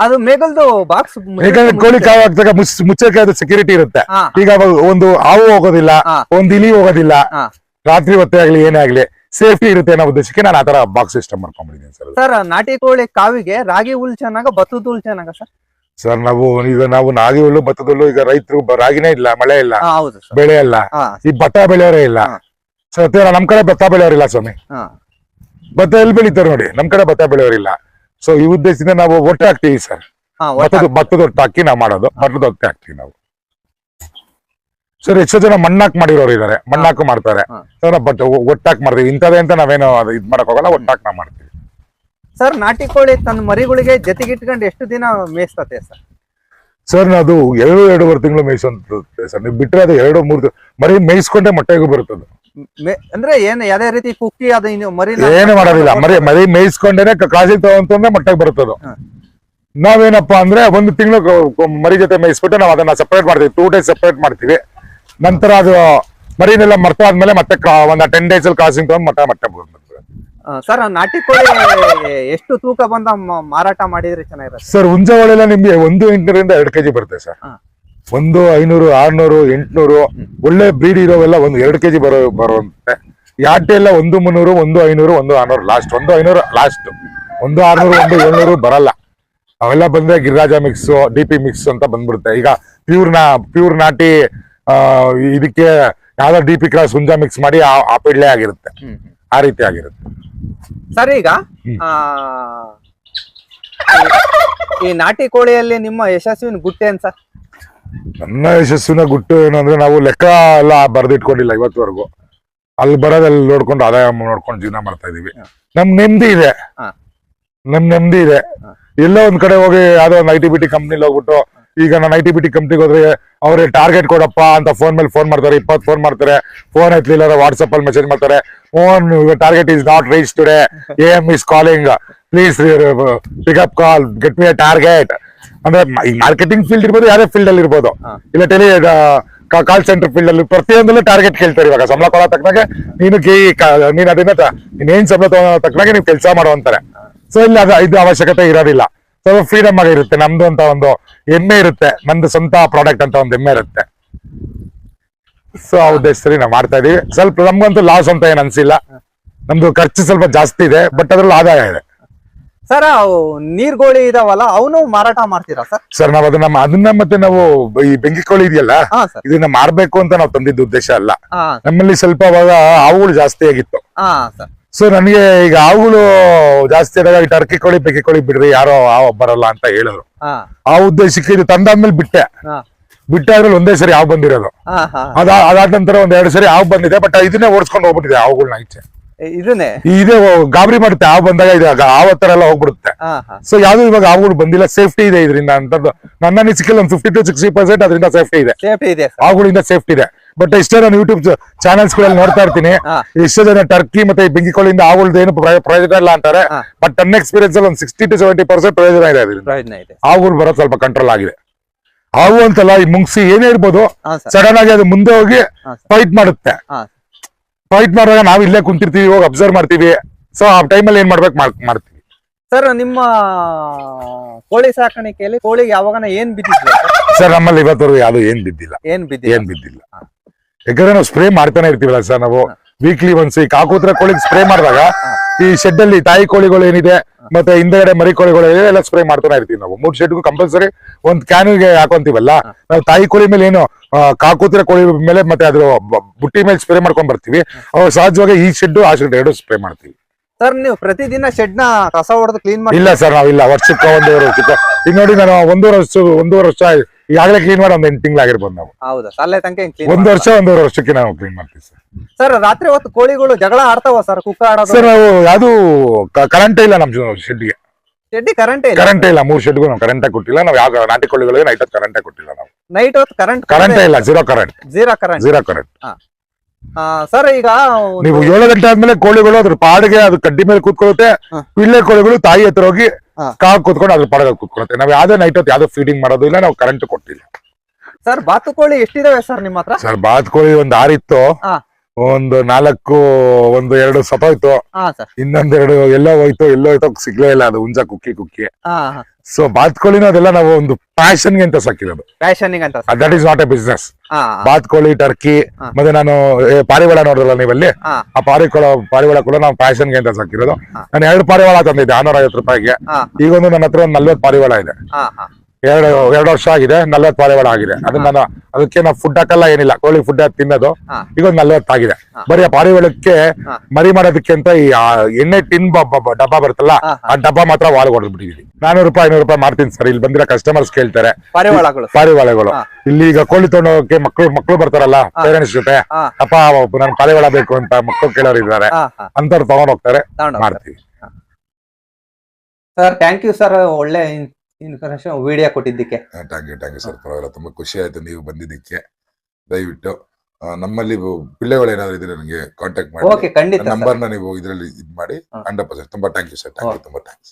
S1: ಅದು ಮೇಗಲ್ದು ಬಾಕ್ಸ್
S2: ಯಾಕಂದ್ರೆ ಕೋಳಿ ಕಾವ್ ಹಾಕ್ದಾಗ ಮುಚ್ಚ ಮುಚ್ಚಕ್ಕೆ ಅದು ಸೆಕ್ಯೂರಿಟಿ ಇರುತ್ತೆ.
S1: ಹಾ.
S2: ಈಗ ಅವಾಗ ಒಂದು ಹಾವು ಹೋಗೋದಿಲ್ಲ
S1: ಹಾ.
S2: ಒಂದ್ ಇಲಿ ಹೋಗೋದಿಲ್ಲ
S1: ಹಾ.
S2: ರಾತ್ರಿ ಹೊತ್ತೇ ಆಗ್ಲಿ ಏನೇ ಆಗ್ಲಿ ಸೇಫ್ಟಿ ಇರುತ್ತೆ ಅನ್ನೋ ಉದ್ದೇಶಕ್ಕೆ ನಾನು ಆತರ ಬಾಕ್ಸ್ ಸಿಸ್ಟಮ್ ಮಾಡ್ಕೊಂಡಿದ್ದೀನಿ ಸರ್.
S1: ಸರ್ ನಾಟಿ ಕೋಳಿ ಕಾವಿಗೆ ರಾಗಿ ಹುಲ್ ಚೆನ್ನಾಗ ಭತ್ತದ ಹುಲ್ ಚೆನ್ನಾಗ ಸರ್?
S2: ಸರ್ ನಾವು ಈಗ ನಾವು ನಾಗಿ ಹುಲ್ಲು ಭತ್ತದ ಹುಲ್ಲು ಈಗ ರೈತರು ರಾಗಿನೇ ಇಲ್ಲ ಮಳೆ ಇಲ್ಲ
S1: ಹಾ ಹೌದು ಸರ್.
S2: ಬೆಳೆ ಇಲ್ಲ
S1: ಹಾ.
S2: ಈ ಭತ್ತ ಬೆಳೆಯೋರೇ ಇಲ್ಲ.
S1: ಸರ್
S2: ಸತ್ಯ ನಮ್ ಕಡೆ ಭತ್ತ ಬೆಳೆಯೋರಿಲ್ಲ ಸ್ವಾಮಿ.
S1: ಹಾ.
S2: ಭತ್ತ ಎಲ್ಲಿ ಬೆಳೀತಾರೆ ನೋಡಿ ನಮ್ ಕಡೆ ಭತ್ತ ಬೆಳೆಯೋರಿಲ್ಲ. ಸೊ ಈ ಉದ್ದೇಶದಿಂದ ನಾವು ಒಟ್ಟೆ ಹಾಕ್ತೀವಿ ಸರ್. ಭತ್ತದ ಭತ್ತದ ಒಟ್ಟು ಹಾಕಿ ನಾವು ಮಾಡೋದು. ಭತ್ತದ ಒಟ್ಟೆ ಹಾಕ್ತೀವಿ ನಾವು. ಸರ್ ಎಷ್ಟೋ ಜನ ಮಣ್ಣಾಕ್ ಮಾಡಿರೋರು ಇದಾರೆ. ಮಣ್ಣಾಕು ಮಾಡ್ತಾರೆ. ಬಟ್ ಒಟ್ಟಾಕ್ ಮಾಡ್ತೀವಿ. ಇಂಥದ್ದೇ ಅಂತ ನಾವೇನು ಇದ್ ಮಾಡಕ್ ಹೋಗಲ್ಲ. ಒಟ್ಟಾಕ್ ನಾವು ಮಾಡ್ತೀವಿ.
S1: ಸರ್ ನಾಟಿ ಕೋಳಿ ತನ್ನ ಮರಿಗಳಿಗೆ ಜೊತೆಗಿಟ್ಕೊಂಡು ಎಷ್ಟು ದಿನ ಮೇಯಿಸ್ತತೆ ಸರ್?
S2: ಸರ್ ಅದು ಎರಡು ಎರಡೂವರೆ ತಿಂಗಳು ಮೇಯಿಸುವಂತದ್ದು ಸರ್. ನೀವು ಬಿಟ್ಟರೆ ಅದು ಎರಡು ಮೂರು ಮರಿ ಮೇಯಿಸ್ಕೊಂಡೆ ಮೊಟ್ಟೆಗೂ ಬರುತ್ತದೆ.
S1: ಮೆ- ಅಂದ್ರೆ ಏನ್ ಯಾವ್ದೇ ರೀತಿ ಕುಕ್ಕಿ ಅದು ಇನ್ನು ಮರಿ
S2: ಏನು ಮಾಡೋದಿಲ್ಲ. ಮರಿ ಮರಿ ಮೇಯಿಸ್ಕೊಂಡೇನೆ ಕಾಸಿಗೆ ತಗೊಂತಂದ್ರೆ ಮೊಟ್ಟೆಗೆ ಬರುತ್ತದು ನಾವೇನಪ್ಪ ಅಂದ್ರೆ ಒಂದು ತಿಂಗಳು ಮರಿ ಜೊತೆ ಮೇಯಿಸ್ಬಿಟ್ಟು ನಾವು ಅದನ್ನ ಸಪರೇಟ್ ಮಾಡ್ತೀವಿ. ಟೂ ಡೇಸ್ ಸಪರೇಟ್ ಮಾಡ್ತೀವಿ. ನಂತರ ಅದು ಮರಿನೆಲ್ಲ ಮರ್ತ ಆದ್ಮೇಲೆ ಮತ್ತೆ ಕ್ರಾ- ಒಂದ್ ಟೆನ್ ಡೇಸ್ ಅಲ್ಲಿ ಕಾಸಿಂಗ್ ತಗೊಂಡ್ ಮೊಟ್ಟೆ ಮೊಟ್ಟೆ ಬರ್ತದೆ
S1: ಸರ್ ನಾಟಿ ಕೋಳಿ ಎಷ್ಟು ತೂಕ ಬಂದ ಮ- ಮಾರಾಟ ಮಾಡಿದ್ರೆ ಚೆನ್ನಾಗಿರುತ್ತೆ?
S2: ಸರ್ ಹುಂಜಾವಳೆಲ್ಲ ನಿಮ್ಗೆ ಒಂದು ಎಂಟರಿಂದ ಎರಡು ಕೆಜಿ ಬರುತ್ತೆ ಸರ್.
S1: ಹಾ.
S2: ಒಂದು ಐನೂರು ಆರ್ನೂರು ಎಂಟ್ನೂರು ಒಳ್ಳೆ ಬ್ರೀಡ್ ಇರೋವೆಲ್ಲ ಒಂದು ಎರಡು ಕೆಜಿ ಬರೋ ಬರುವಂತೆ. ಯಾಟೆ ಎಲ್ಲ ಒಂದು ಮುನ್ನೂರು ಒಂದು ಐನೂರು ಒಂದು ಆರ್ನೂರು. ಲಾಸ್ಟ್ ಒಂದು ಐನೂರು ಲಾಸ್ಟ್ ಒಂದು ಆರ್ನೂರು ಒಂದು ಏಳ್ನೂರು ಬರಲ್ಲ. ಅವೆಲ್ಲ ಬಂದ್ರೆ Giriraja mix D P mix ಅಂತ ಬಂದ್ಬಿಡುತ್ತೆ. ಈಗ ಪ್ಯೂರ್ ನಾ ಪ್ಯೂರ್ ನಾಟಿ ಇದಕ್ಕೆ ಯಾವ್ದೋ ಡಿ ಪಿ ಕ್ರಾಸ್ ಹುಂಜಾ ಮಿಕ್ಸ್ ಮಾಡಿ ಆ- ಪಿಡ್ಲೆ ಆಗಿರುತ್ತೆ. ಆ ರೀತಿ ಆಗಿರುತ್ತೆ.
S1: ಸರಿ ಈಗ ಈ- ಈ ನಾಟಿ ಕೋಳಿಯಲ್ಲಿ ನಿಮ್ಮ ಯಶಸ್ವಿನ ಗುಟ್ಟೆ ಏನ್ ಸರ್?
S2: ನನ್ನ ಯಶಸ್ಸಿನ ಗುಟ್ಟು ಏನಂದ್ರೆ ನಾವು ಲೆಕ್ಕ ಎಲ್ಲ ಬರ್ದಿಟ್ಕೊಂಡಿಲ್ಲ ಇವತ್ತುವರೆಗೂ. ಅಲ್ಲಿ ಬರೋದಲ್ಲಿ ನೋಡ್ಕೊಂಡು ಆದಾಯ ನೋಡ್ಕೊಂಡು ಜೀವನ ಮಾಡ್ತಾ ಇದೀವಿ ನಮ್ ನೆಮ್ಮದಿ ಇದೆ. ನಮ್ ನೆಮ್ಮದಿ ಇದೆ. ಎಲ್ಲೋ ಒಂದ್ ಕಡೆ ಹೋಗಿ ಯಾವ್ದೋ ಒಂದು ಐ ಟಿ ಬಿ ಟಿ ಕಂಪ್ನಿಲಿ ಹೋಗ್ಬಿಟ್ಟು ಈಗ ನಾನು ಐ ಟಿ ಬಿ ಟಿ ಕಂಪ್ನಿಗೆ ಹೋದ್ರೆ ಅವ್ರಿಗೆ ಟಾರ್ಗೆಟ್ ಕೊಡಪ್ಪ ಅಂತ ಫೋನ್ ಮೇಲೆ ಫೋನ್ ಮಾಡ್ತಾರೆ ಇಪ್ಪತ್ತು ಫೋನ್ ಮಾಡ್ತಾರೆ. ಫೋನ್ ಎತ್ತಲಿಲ್ಲ ವಾಟ್ಸಪ್ ಅಲ್ಲಿ ಮೆಸೇಜ್ ಮಾಡ್ತಾರೆ. Phone target is not reach today A M is calling please pick up call get me target ಅಂದ್ರೆ ಈ ಮಾರ್ಕೆಟಿಂಗ್ ಫೀಲ್ಡ್ ಇರ್ಬೋದು ಯಾರೇ ಫೀಲ್ಡ್ ಅಲ್ಲಿ ಇರ್ಬೋದು. ಇಲ್ಲ ಟೆಲಿ ಕಾಲ್ ಸೆಂಟರ್ ಫೀಲ್ಡ್ ಅಲ್ಲಿ ಪ್ರತಿಯೊಂದಲ್ಲೂ ಟಾರ್ಗೆಟ್ ಕೇಳ್ತಾರೆ ಇವಾಗ. ಸಂಬಳ ಕೊಡೋ ತಕ್ಕನಾಗೆ ನೀನು ನೀನ್ ಅದನ್ನ ನೀನೇನ್ ನೀನ್ ಏನ್ ಸಂಬಳ ತಗೋ ತಕ್ಕನಾಗೆ ನೀವು ಕೆಲಸ ಮಾಡೋ ಅಂತಾರೆ. ಸೊ ಇಲ್ಲಿ ಅದು ಇದು ಅವಶ್ಯಕತೆ ಇರೋದಿಲ್ಲ. ಸ್ವಲ್ಪ ಫ್ರೀಡಮ್ ಆಗಿ ಇರುತ್ತೆ. ನಮ್ದು ಅಂತ ಒಂದು ಹೆಮ್ಮೆ ಇರುತ್ತೆ. ನಂದು ಸ್ವಂತ ಪ್ರಾಡಕ್ಟ್ ಅಂತ ಒಂದು ಹೆಮ್ಮೆ ಇರುತ್ತೆ. ಸೊ ಆ ಉದ್ದೇಶದಲ್ಲಿ ನಾವು ಮಾಡ್ತಾ ಇದೀವಿ. ಸ್ವಲ್ಪ ನಮ್ಗಂತೂ ಲಾಸ್ ಅಂತ ಏನು ಅನ್ಸಿಲ್ಲ. ನಮ್ದು ಖರ್ಚು ಸ್ವಲ್ಪ ಜಾಸ್ತಿ ಇದೆ ಬಟ್ ಅದ್ರಲ್ಲಿ ಆದಾಯ ಇದೆ.
S1: ಸರ್ ನೀರ್ ನೀರ್ಗೋಳಿ ಇದಾವಲ್ಲ ಅವನು ಮಾರಾಟ ಮಾಡ್ತೀರಾ ಸರ್?
S2: ಸರ್ ನಾವ್ ಅದನ್ನ ಅದನ್ನ ಮತ್ತೆ ನಾವು ಈ ಬೆಂಕಿ ಕೋಳಿ ಇದೆಯಲ್ಲ
S1: ಹಾ ಸರ್.
S2: ಇದನ್ನ ಮಾರ್ಬೇಕು ಅಂತ ನಾವು ತಂದಿದ್ದ ಉದ್ದೇಶ ಅಲ್ಲ.
S1: ಹಾ
S2: ನಮ್ಮಲ್ಲಿ ಸ್ವಲ್ಪ ಅವಾಗ ಹಾವುಗಳು ಜಾಸ್ತಿ ಆಗಿತ್ತು.
S1: ಹಾ ಸರ್.
S2: ಸೊ ನನಗೆ ಈಗ ಹಾವುಗಳು ಜಾಸ್ತಿ ಆದಾಗ ಟರ್ಕಿ ಕೋಳಿ ಬೆಂಕಿ ಕೋಳಿ ಬಿಡ್ರಿ ಯಾರೋ ಹಾವ ಬರಲ್ಲ ಅಂತ ಹೇಳೋರು.
S1: ಹಾ.
S2: ಆ ಉದ್ದೇಶಕ್ಕೆ ಇದು ತಂದಾದ್ಮೇಲೆ ಬಿಟ್ಟೆ.
S1: ಹಾ.
S2: ಬಿಟ್ಟೆ ಅದ್ರಲ್ಲಿ ಒಂದೇ ಸರಿ ಹಾವು ಬಂದಿರೋದು.
S1: ಹಾ ಹಾ.
S2: ಅದ ಅದಾದ ನಂತರ ಒಂದ್ ಎರಡು ಸರಿ ಹಾವು ಬಂದಿದೆ ಬಟ್ ಇದನ್ನೇ ಓಡಿಸ್ಕೊಂಡು ಹೋಗ್ಬಿಟ್ಟಿದೆ ಹಾವುಗಳನ್ನ ಈಚೆ.
S1: ಇದನ್ನೇ?
S2: ಇದೇ ಗಾಬರಿ ಮಾಡುತ್ತೆ. ಹಾವು ಬಂದಾಗ ಇದೆ ಹಾವು ಹತ್ರ ಎಲ್ಲ ಹೋಗ್ಬಿಡುತ್ತೆ. ಸೊ ಯಾವ್ದು ಇವಾಗ ಹಾವುಗಳು ಬಂದಿಲ್ಲ ಸೇಫ್ಟಿ ಇದೆ ಇದರಿಂದ ಅಂತದ್ದು. ನನ್ನ ಅನಿಸಿಕೆಯಲ್ಲಿ ಒಂದು ಫಿಫ್ಟಿ ಟು ಸಿಕ್ಸ್ಟಿ ಪರ್ಸೆಂಟ್ ಅದರಿಂದ ಸೇಫ್ಟಿ ಇದೆ.
S1: ಸೇಫ್ಟಿ ಇದೆ
S2: ಹಾವುಗಳಿಂದ ಸೇಫ್ಟಿ ಇದೆ. ಬಟ್ ಇಷ್ಟೇ ನಾನು ಯೂಟ್ಯೂಬ್ ಚಾನೆಲ್ಸ್ಗಳಲ್ಲಿ ನೋಡ್ತಾ ಇರ್ತೀನಿ.
S1: ಇಷ್ಟೇ
S2: ಎಷ್ಟೋ ಜನ ಟರ್ಕಿ ಮತ್ತೆ ಈ ಬೆಂಕಿ ಕೋಳಿಯಿಂದ ಹಾವುಗಳದ್ದು ಏನು ಪ್ರಯ- ಪ್ರಯೋಜನ ಇಲ್ಲ ಅಂತಾರೆ. ಬಟ್ ನನ್ನ ಎಕ್ಸ್ಪೀರಿಯನ್ಸ್ ಅಲ್ಲಿ ಒಂದು ಸಿಕ್ಸ್ಟಿ ಟು ಸೆವೆಂಟಿ ಪರ್ಸೆಂಟ್ ಪ್ರಯೋಜನ ಇದೆ ಅದರಿಂದ. ಹಾವುಗಳು ಬರೋದು ಸ್ವಲ್ಪ ಕಂಟ್ರೋಲ್ ಆಗಿದೆ. ಹಾವು ಅಂತಲ್ಲ ಈ ಮುಂಗ್ಸಿ ಏನೇ ಇರ್ಬೋದು ಸಡನ್ ಆಗಿ ಅದು ಮುಂದೆ ಹೋಗಿ ಫೈಟ್ ಮಾಡುತ್ತೆ. ಫೈಟ್ ಮಾಡುವಾಗ ನಾವು ಇಲ್ಲೇ ಕುಂತಿರ್ತೀವಿ ಹೋಗಿ ಅಬ್ಸರ್ವ್ ಮಾಡ್ತೀವಿ. ಸೊ ಆ ಟೈಮಲ್ಲಿ ಏನ್ ಮಾಡ್ಬೇಕು ಮಾಡ್- ಮಾಡ್ತೀವಿ.
S1: ಸರ್ ನಿಮ್ಮ ಕೋಳಿ ಸಾಕಾಣಿಕೆಯಲ್ಲಿ ಕೋಳಿಗೆ ಯಾವಾಗನ ಏನ್ ಬಿದ್ದಿದ್ವಿ
S2: ಸರ್ ನಮ್ಮಲ್ಲಿ ಇವತ್ತರ ಯಾವ್ದು ಏನ್ ಬಿದ್ದಿಲ್ಲ.
S1: ಏನ್ ಬಿದ್ದಿಲ್ಲ?
S2: ಏನ್ ಬಿದ್ದಿಲ್ಲ. ಯಾಕಂದ್ರೆ ನಾವು ಸ್ಪ್ರೇ ಮಾಡ್ತಾನೆ ಇರ್ತೀವಲ್ಲ ಸರ್ ನಾವು ವೀಕ್ಲಿ ಒನ್ಸ್ ಈ ಕಾಕೂತ್ರ ಕೋಳಿಗೆ ಸ್ಪ್ರೇ ಮಾಡಿದಾಗ ಈ ಶೆಡ್ ಅಲ್ಲಿ ತಾಯಿ ಕೋಳಿಗಳು ಏನಿದೆ ಮತ್ತೆ ಹಿಂದೆಗಡೆ ಮರಿ ಕೋಳಿಗಳು ಎಲ್ಲ ಸ್ಪ್ರೇ ಮಾಡ್ತಾನೆ ಇರ್ತೀವಿ ನಾವು. ಮೂರ್ ಶೆಡ್ಗೂ ಕಂಪಲ್ಸರಿ ಒಂದ್ ಕ್ಯಾನಿಗೆ ಹಾಕೊಂತೀವಲ್ಲ? ನಾವು ತಾಯಿ ಕೋಳಿ ಮೇಲೆ ಏನು ಕಾಕೂತಿರ ಕೋಳಿ ಮೇಲೆ ಮತ್ತೆ ಅದ್ರ ಬುಟ್ಟಿ ಮೇಲೆ ಸ್ಪ್ರೇ ಮಾಡ್ಕೊಂಡ್ ಬರ್ತೀವಿ. ಅವಾಗ ಸಹಜವಾಗಿ ಈ ಶೆಡ್ ಆ ಶೆಡ್ ಎರಡು ಸ್ಪ್ರೇ ಮಾಡ್ತೀವಿ.
S1: ಸರ್ ನೀವು ಪ್ರತಿದಿನ ಶೆಡ್ನ ಕಸ ಹೊಡೆದು ಕ್ಲೀನ್ ಮಾಡಿ
S2: ಇಲ್ಲ ಸರ್ ನಾವಿಲ್ಲ ವರ್ಷಕ್ಕೆ ಒಂದೂವರೆ ವರ್ಷಕ್ಕೆ ಈಗ ನೋಡಿ ನಾನು ಒಂದೂವರೆ ವರ್ಷ ಒಂದೂವರೆ ವರ್ಷ ಈಗಾಗಲೇ ಕ್ಲೀನ್ ಮಾಡಿ ಒಂದ್ ಎಂಟು ತಿಂಗಳಾಗಿರ್ಬೋದು ನಾವು.
S1: ಹೌದಾ? ಅಲ್ಲೇ ತನಕ
S2: ಒಂದ್ ವರ್ಷ ಒಂದೂವರೆ ವರ್ಷಕ್ಕೆ ನಾವು ಕ್ಲೀನ್ ಮಾಡ್ತೀವಿ ಸರ್.
S1: ಸರ್ ರಾತ್ರಿ ಹೊತ್ತು ಕೋಳಿಗಳು ಜಗಳ ಆಡ್ತಾವ ಸರ್ ಕುಕ್ಕ ಆಡೋದು?
S2: ಸರ್ ನಾವು ಯಾವುದು ಕರೆಂಟೇ ಇಲ್ಲ ನಮ್ ಶೆಡ್ಗೆ
S1: ಶೆಡ್ಡಿ ಕರೆಂಟ್ ಇಲ್ಲ?
S2: ಕರೆಂಟೇ ಇಲ್ಲ ಮೂರ್ ಶೆಡ್ಗೂ ನಾವು ಕರೆಂಟೇ ಕೊಟ್ಟಿಲ್ಲ ನಾವು ಯಾವ ನಾಟಿ ಕೊಳ್ಳಿಗಳಿಗೆ ನೈಟ್ ಕರೆಂಟೇ ಕೊಟ್ಟಿಲ್ಲ ನಾವು.
S1: ನೈಟ್ ಹೊತ್ತು ಕರೆಂಟ್
S2: ಕರೆಂಟೇ ಇಲ್ಲ zero current
S1: zero current
S2: zero current
S1: sir ಈಗ
S2: ನೀವು ಏಳು ಗಂಟೆ ಆದ್ಮೇಲೆ ಕೋಳಿಗಳು ಅದ್ರ ಪಾಡಿಗೆ ಅದು ಕಡ್ಡಿ ಮೇಲೆ ಕೂತ್ಕೊಳ್ಳುತ್ತೆ. ಪಿಳ್ಳೆ ಕೋಳಿಗಳು ತಾಯಿ ಹತ್ರ ಹೋಗಿ. ಕಾ ಕೂತ್ಕೊಂಡು ಅದ್ರ ಪಾಡಿಗೆ ಕೂತ್ಕೊಳ್ಳುತ್ತೆ. ನಾವು ಯಾವ್ದೇ ನೈಟ್ ಹೊತ್ತು ಯಾವ್ದು ಫೀಡಿಂಗ್ ಮಾಡೋದು ಇಲ್ಲ ನಾವು ಕರೆಂಟ್ ಕೊಟ್ಟಿಲ್ಲ.
S1: ಸರ್ ಬಾತುಕೋಳಿ ಎಷ್ಟಿದಾವೆ ಸರ್ ನಿಮ್ಮ ಹತ್ರ
S2: ಸರ್ ಬಾತ್ ಕೋಳಿ ಒಂದ್ ಆರಿತ್ತು.
S1: ಹಾ.
S2: ಒಂದು ನಾಲ್ಕು ಒಂದು ಎರಡು ಸತ್ತೋಯ್ತು ಇನ್ನೊಂದೆರಡು ಎಲ್ಲೋ ಹೋಯ್ತು ಎಲ್ಲೋ ಹೋಯ್ತು ಸಿಗ್ಲೇ ಇಲ್ಲ ಅದು ಹುಂಜ ಕುಕ್ಕಿ ಕುಕ್ಕಿ. ಸೊ ಬಾತ್ಕೋಳಿನ ಅದೆಲ್ಲ ನಾವು ಒಂದು ಪ್ಯಾಷನ್ಗೆ ಅಂತ ಸಾಕಿರೋದು.
S1: ಅಂತ.
S2: That is not a business
S1: ಬಾತ್ಕೋಳಿ
S2: ಬಾತ್ ಕೋಳಿ ಟರ್ಕಿ ಮತ್ತೆ ನಾನು ಪಾರಿವಾಳ ನೋಡಿದ್ರಲ್ಲ ನೀವಲ್ಲಿ? ಆ ಪಾರಿವಾಳ ಪಾರಿವಾಳ ಕೂಡ ನಾವು ಪ್ಯಾಷನ್ಗೆ ಅಂತ ಸಾಕಿರೋದು. ನಾನು ಎರಡು ಪಾರಿವಾಳ ತಂದಿದ್ದೆ ಆರ್ನೂರ ಐವತ್ತು ರೂಪಾಯಿಗೆ.
S1: ಈಗೊಂದು
S2: ಈಗ ಒಂದು ನನ್ನ ಹತ್ರ ಒಂದ್ ನಲ್ವತ್ತು ಪಾರಿವಾಳ ಇದೆ. ಎರಡು ಎರಡು ವರ್ಷ ಆಗಿದೆ ನಲ್ವತ್ತು ಪಾರಿವಾಳ ಆಗಿದೆ. ಅದನ್ನ ಅದಕ್ಕೆ ನಾವು ಫುಡ್ ಹಾಕಲ್ಲ ಏನಿಲ್ಲ. ಕೋಳಿ ಫುಡ್ ತಿನ್ನೋದು. ಈಗ ಒಂದು ನಲ್ವತ್ತಾಗಿದೆ.
S1: ಆಗಿದೆ
S2: ಬರೀ ಆ ಪಾರಿವಾಳಕ್ಕೆ ಮರಿ ಮಾಡೋದಕ್ಕೆ ಅಂತ ಈ ಎಣ್ಣೆ ಟಿನ್ ಡಬ್ಬ ಬರುತ್ತಲ್ಲ ಆ ಡಬ್ಬ ಮಾತ್ರ ವಾಲ್ ಹೊಡೆದ್ಬಿಟ್ಟಿದೀವಿ ನಾನೂರು ರೂಪಾಯಿ ಐನೂರು ರೂಪಾಯಿ ಮಾಡ್ತೀನಿ ಸರ್. ಇಲ್ಲಿ ಬಂದಿರೋ ಕಸ್ಟಮರ್ಸ್ ಕೇಳ್ತಾರೆ.
S1: ಪಾರಿವಾಳಗಳು.
S2: ಇಲ್ಲಿ ಈಗ ಕೋಳಿ ತೊಗೊಂಡೋಗಕ್ಕೆ ಮಕ್ಕಳು ಮಕ್ಕಳು ಬರ್ತಾರಲ್ಲ ಪೇರೆಂಟ್ಸ್ ಜೊತೆ. ಅಪ್ಪ ನನ್ ಪಾರಿವಾಳ ಬೇಕು ಅಂತ ಮಕ್ಕಳು ಕೇಳೋರು ಇದ್ದಾರೆ. ಅಂತವ್ರು ತಗೊಂಡ್ ಹೋಗ್ತಾರೆ ಮಾಡ್ತೀವಿ
S1: ಸರ್ ಥ್ಯಾಂಕ್ ಯು ಸರ್ ಒಳ್ಳೆ ಇನ್ಫಾರ್ಮೇಶನ್ ವಿಡಿಯೋ ಕೊಟ್ಟಿದ್ದಕ್ಕೆ.
S2: Thank you thank you sir ಪರವಾಗಿಲ್ಲ ತುಂಬಾ ಖುಷಿ ಆಯ್ತು ನೀವು ಬಂದಿದ್ದಕ್ಕೆ. ದಯವಿಟ್ಟು ಆ, ನಮ್ಮಲ್ಲಿ ಪಿಳ್ಳೆಗಳು ಏನಾದ್ರು ಇದ್ರೆ ನನಗೆ ಕಾಂಟ್ಯಾಕ್ಟ್ ಮಾಡಿ.
S1: ಓಕೆ ಖಂಡಿತ.
S2: ನಂಬರ್ನ ನೀವು ಇದರಲ್ಲಿ ಇದು ಮಾಡಿ. ಹಂಡ್ರೆಡ್ ಪರ್ಸೆಂಟ್ ತುಂಬಾ thank you sir thank you ತುಂಬಾ ಥ್ಯಾಂಕ್ಸ್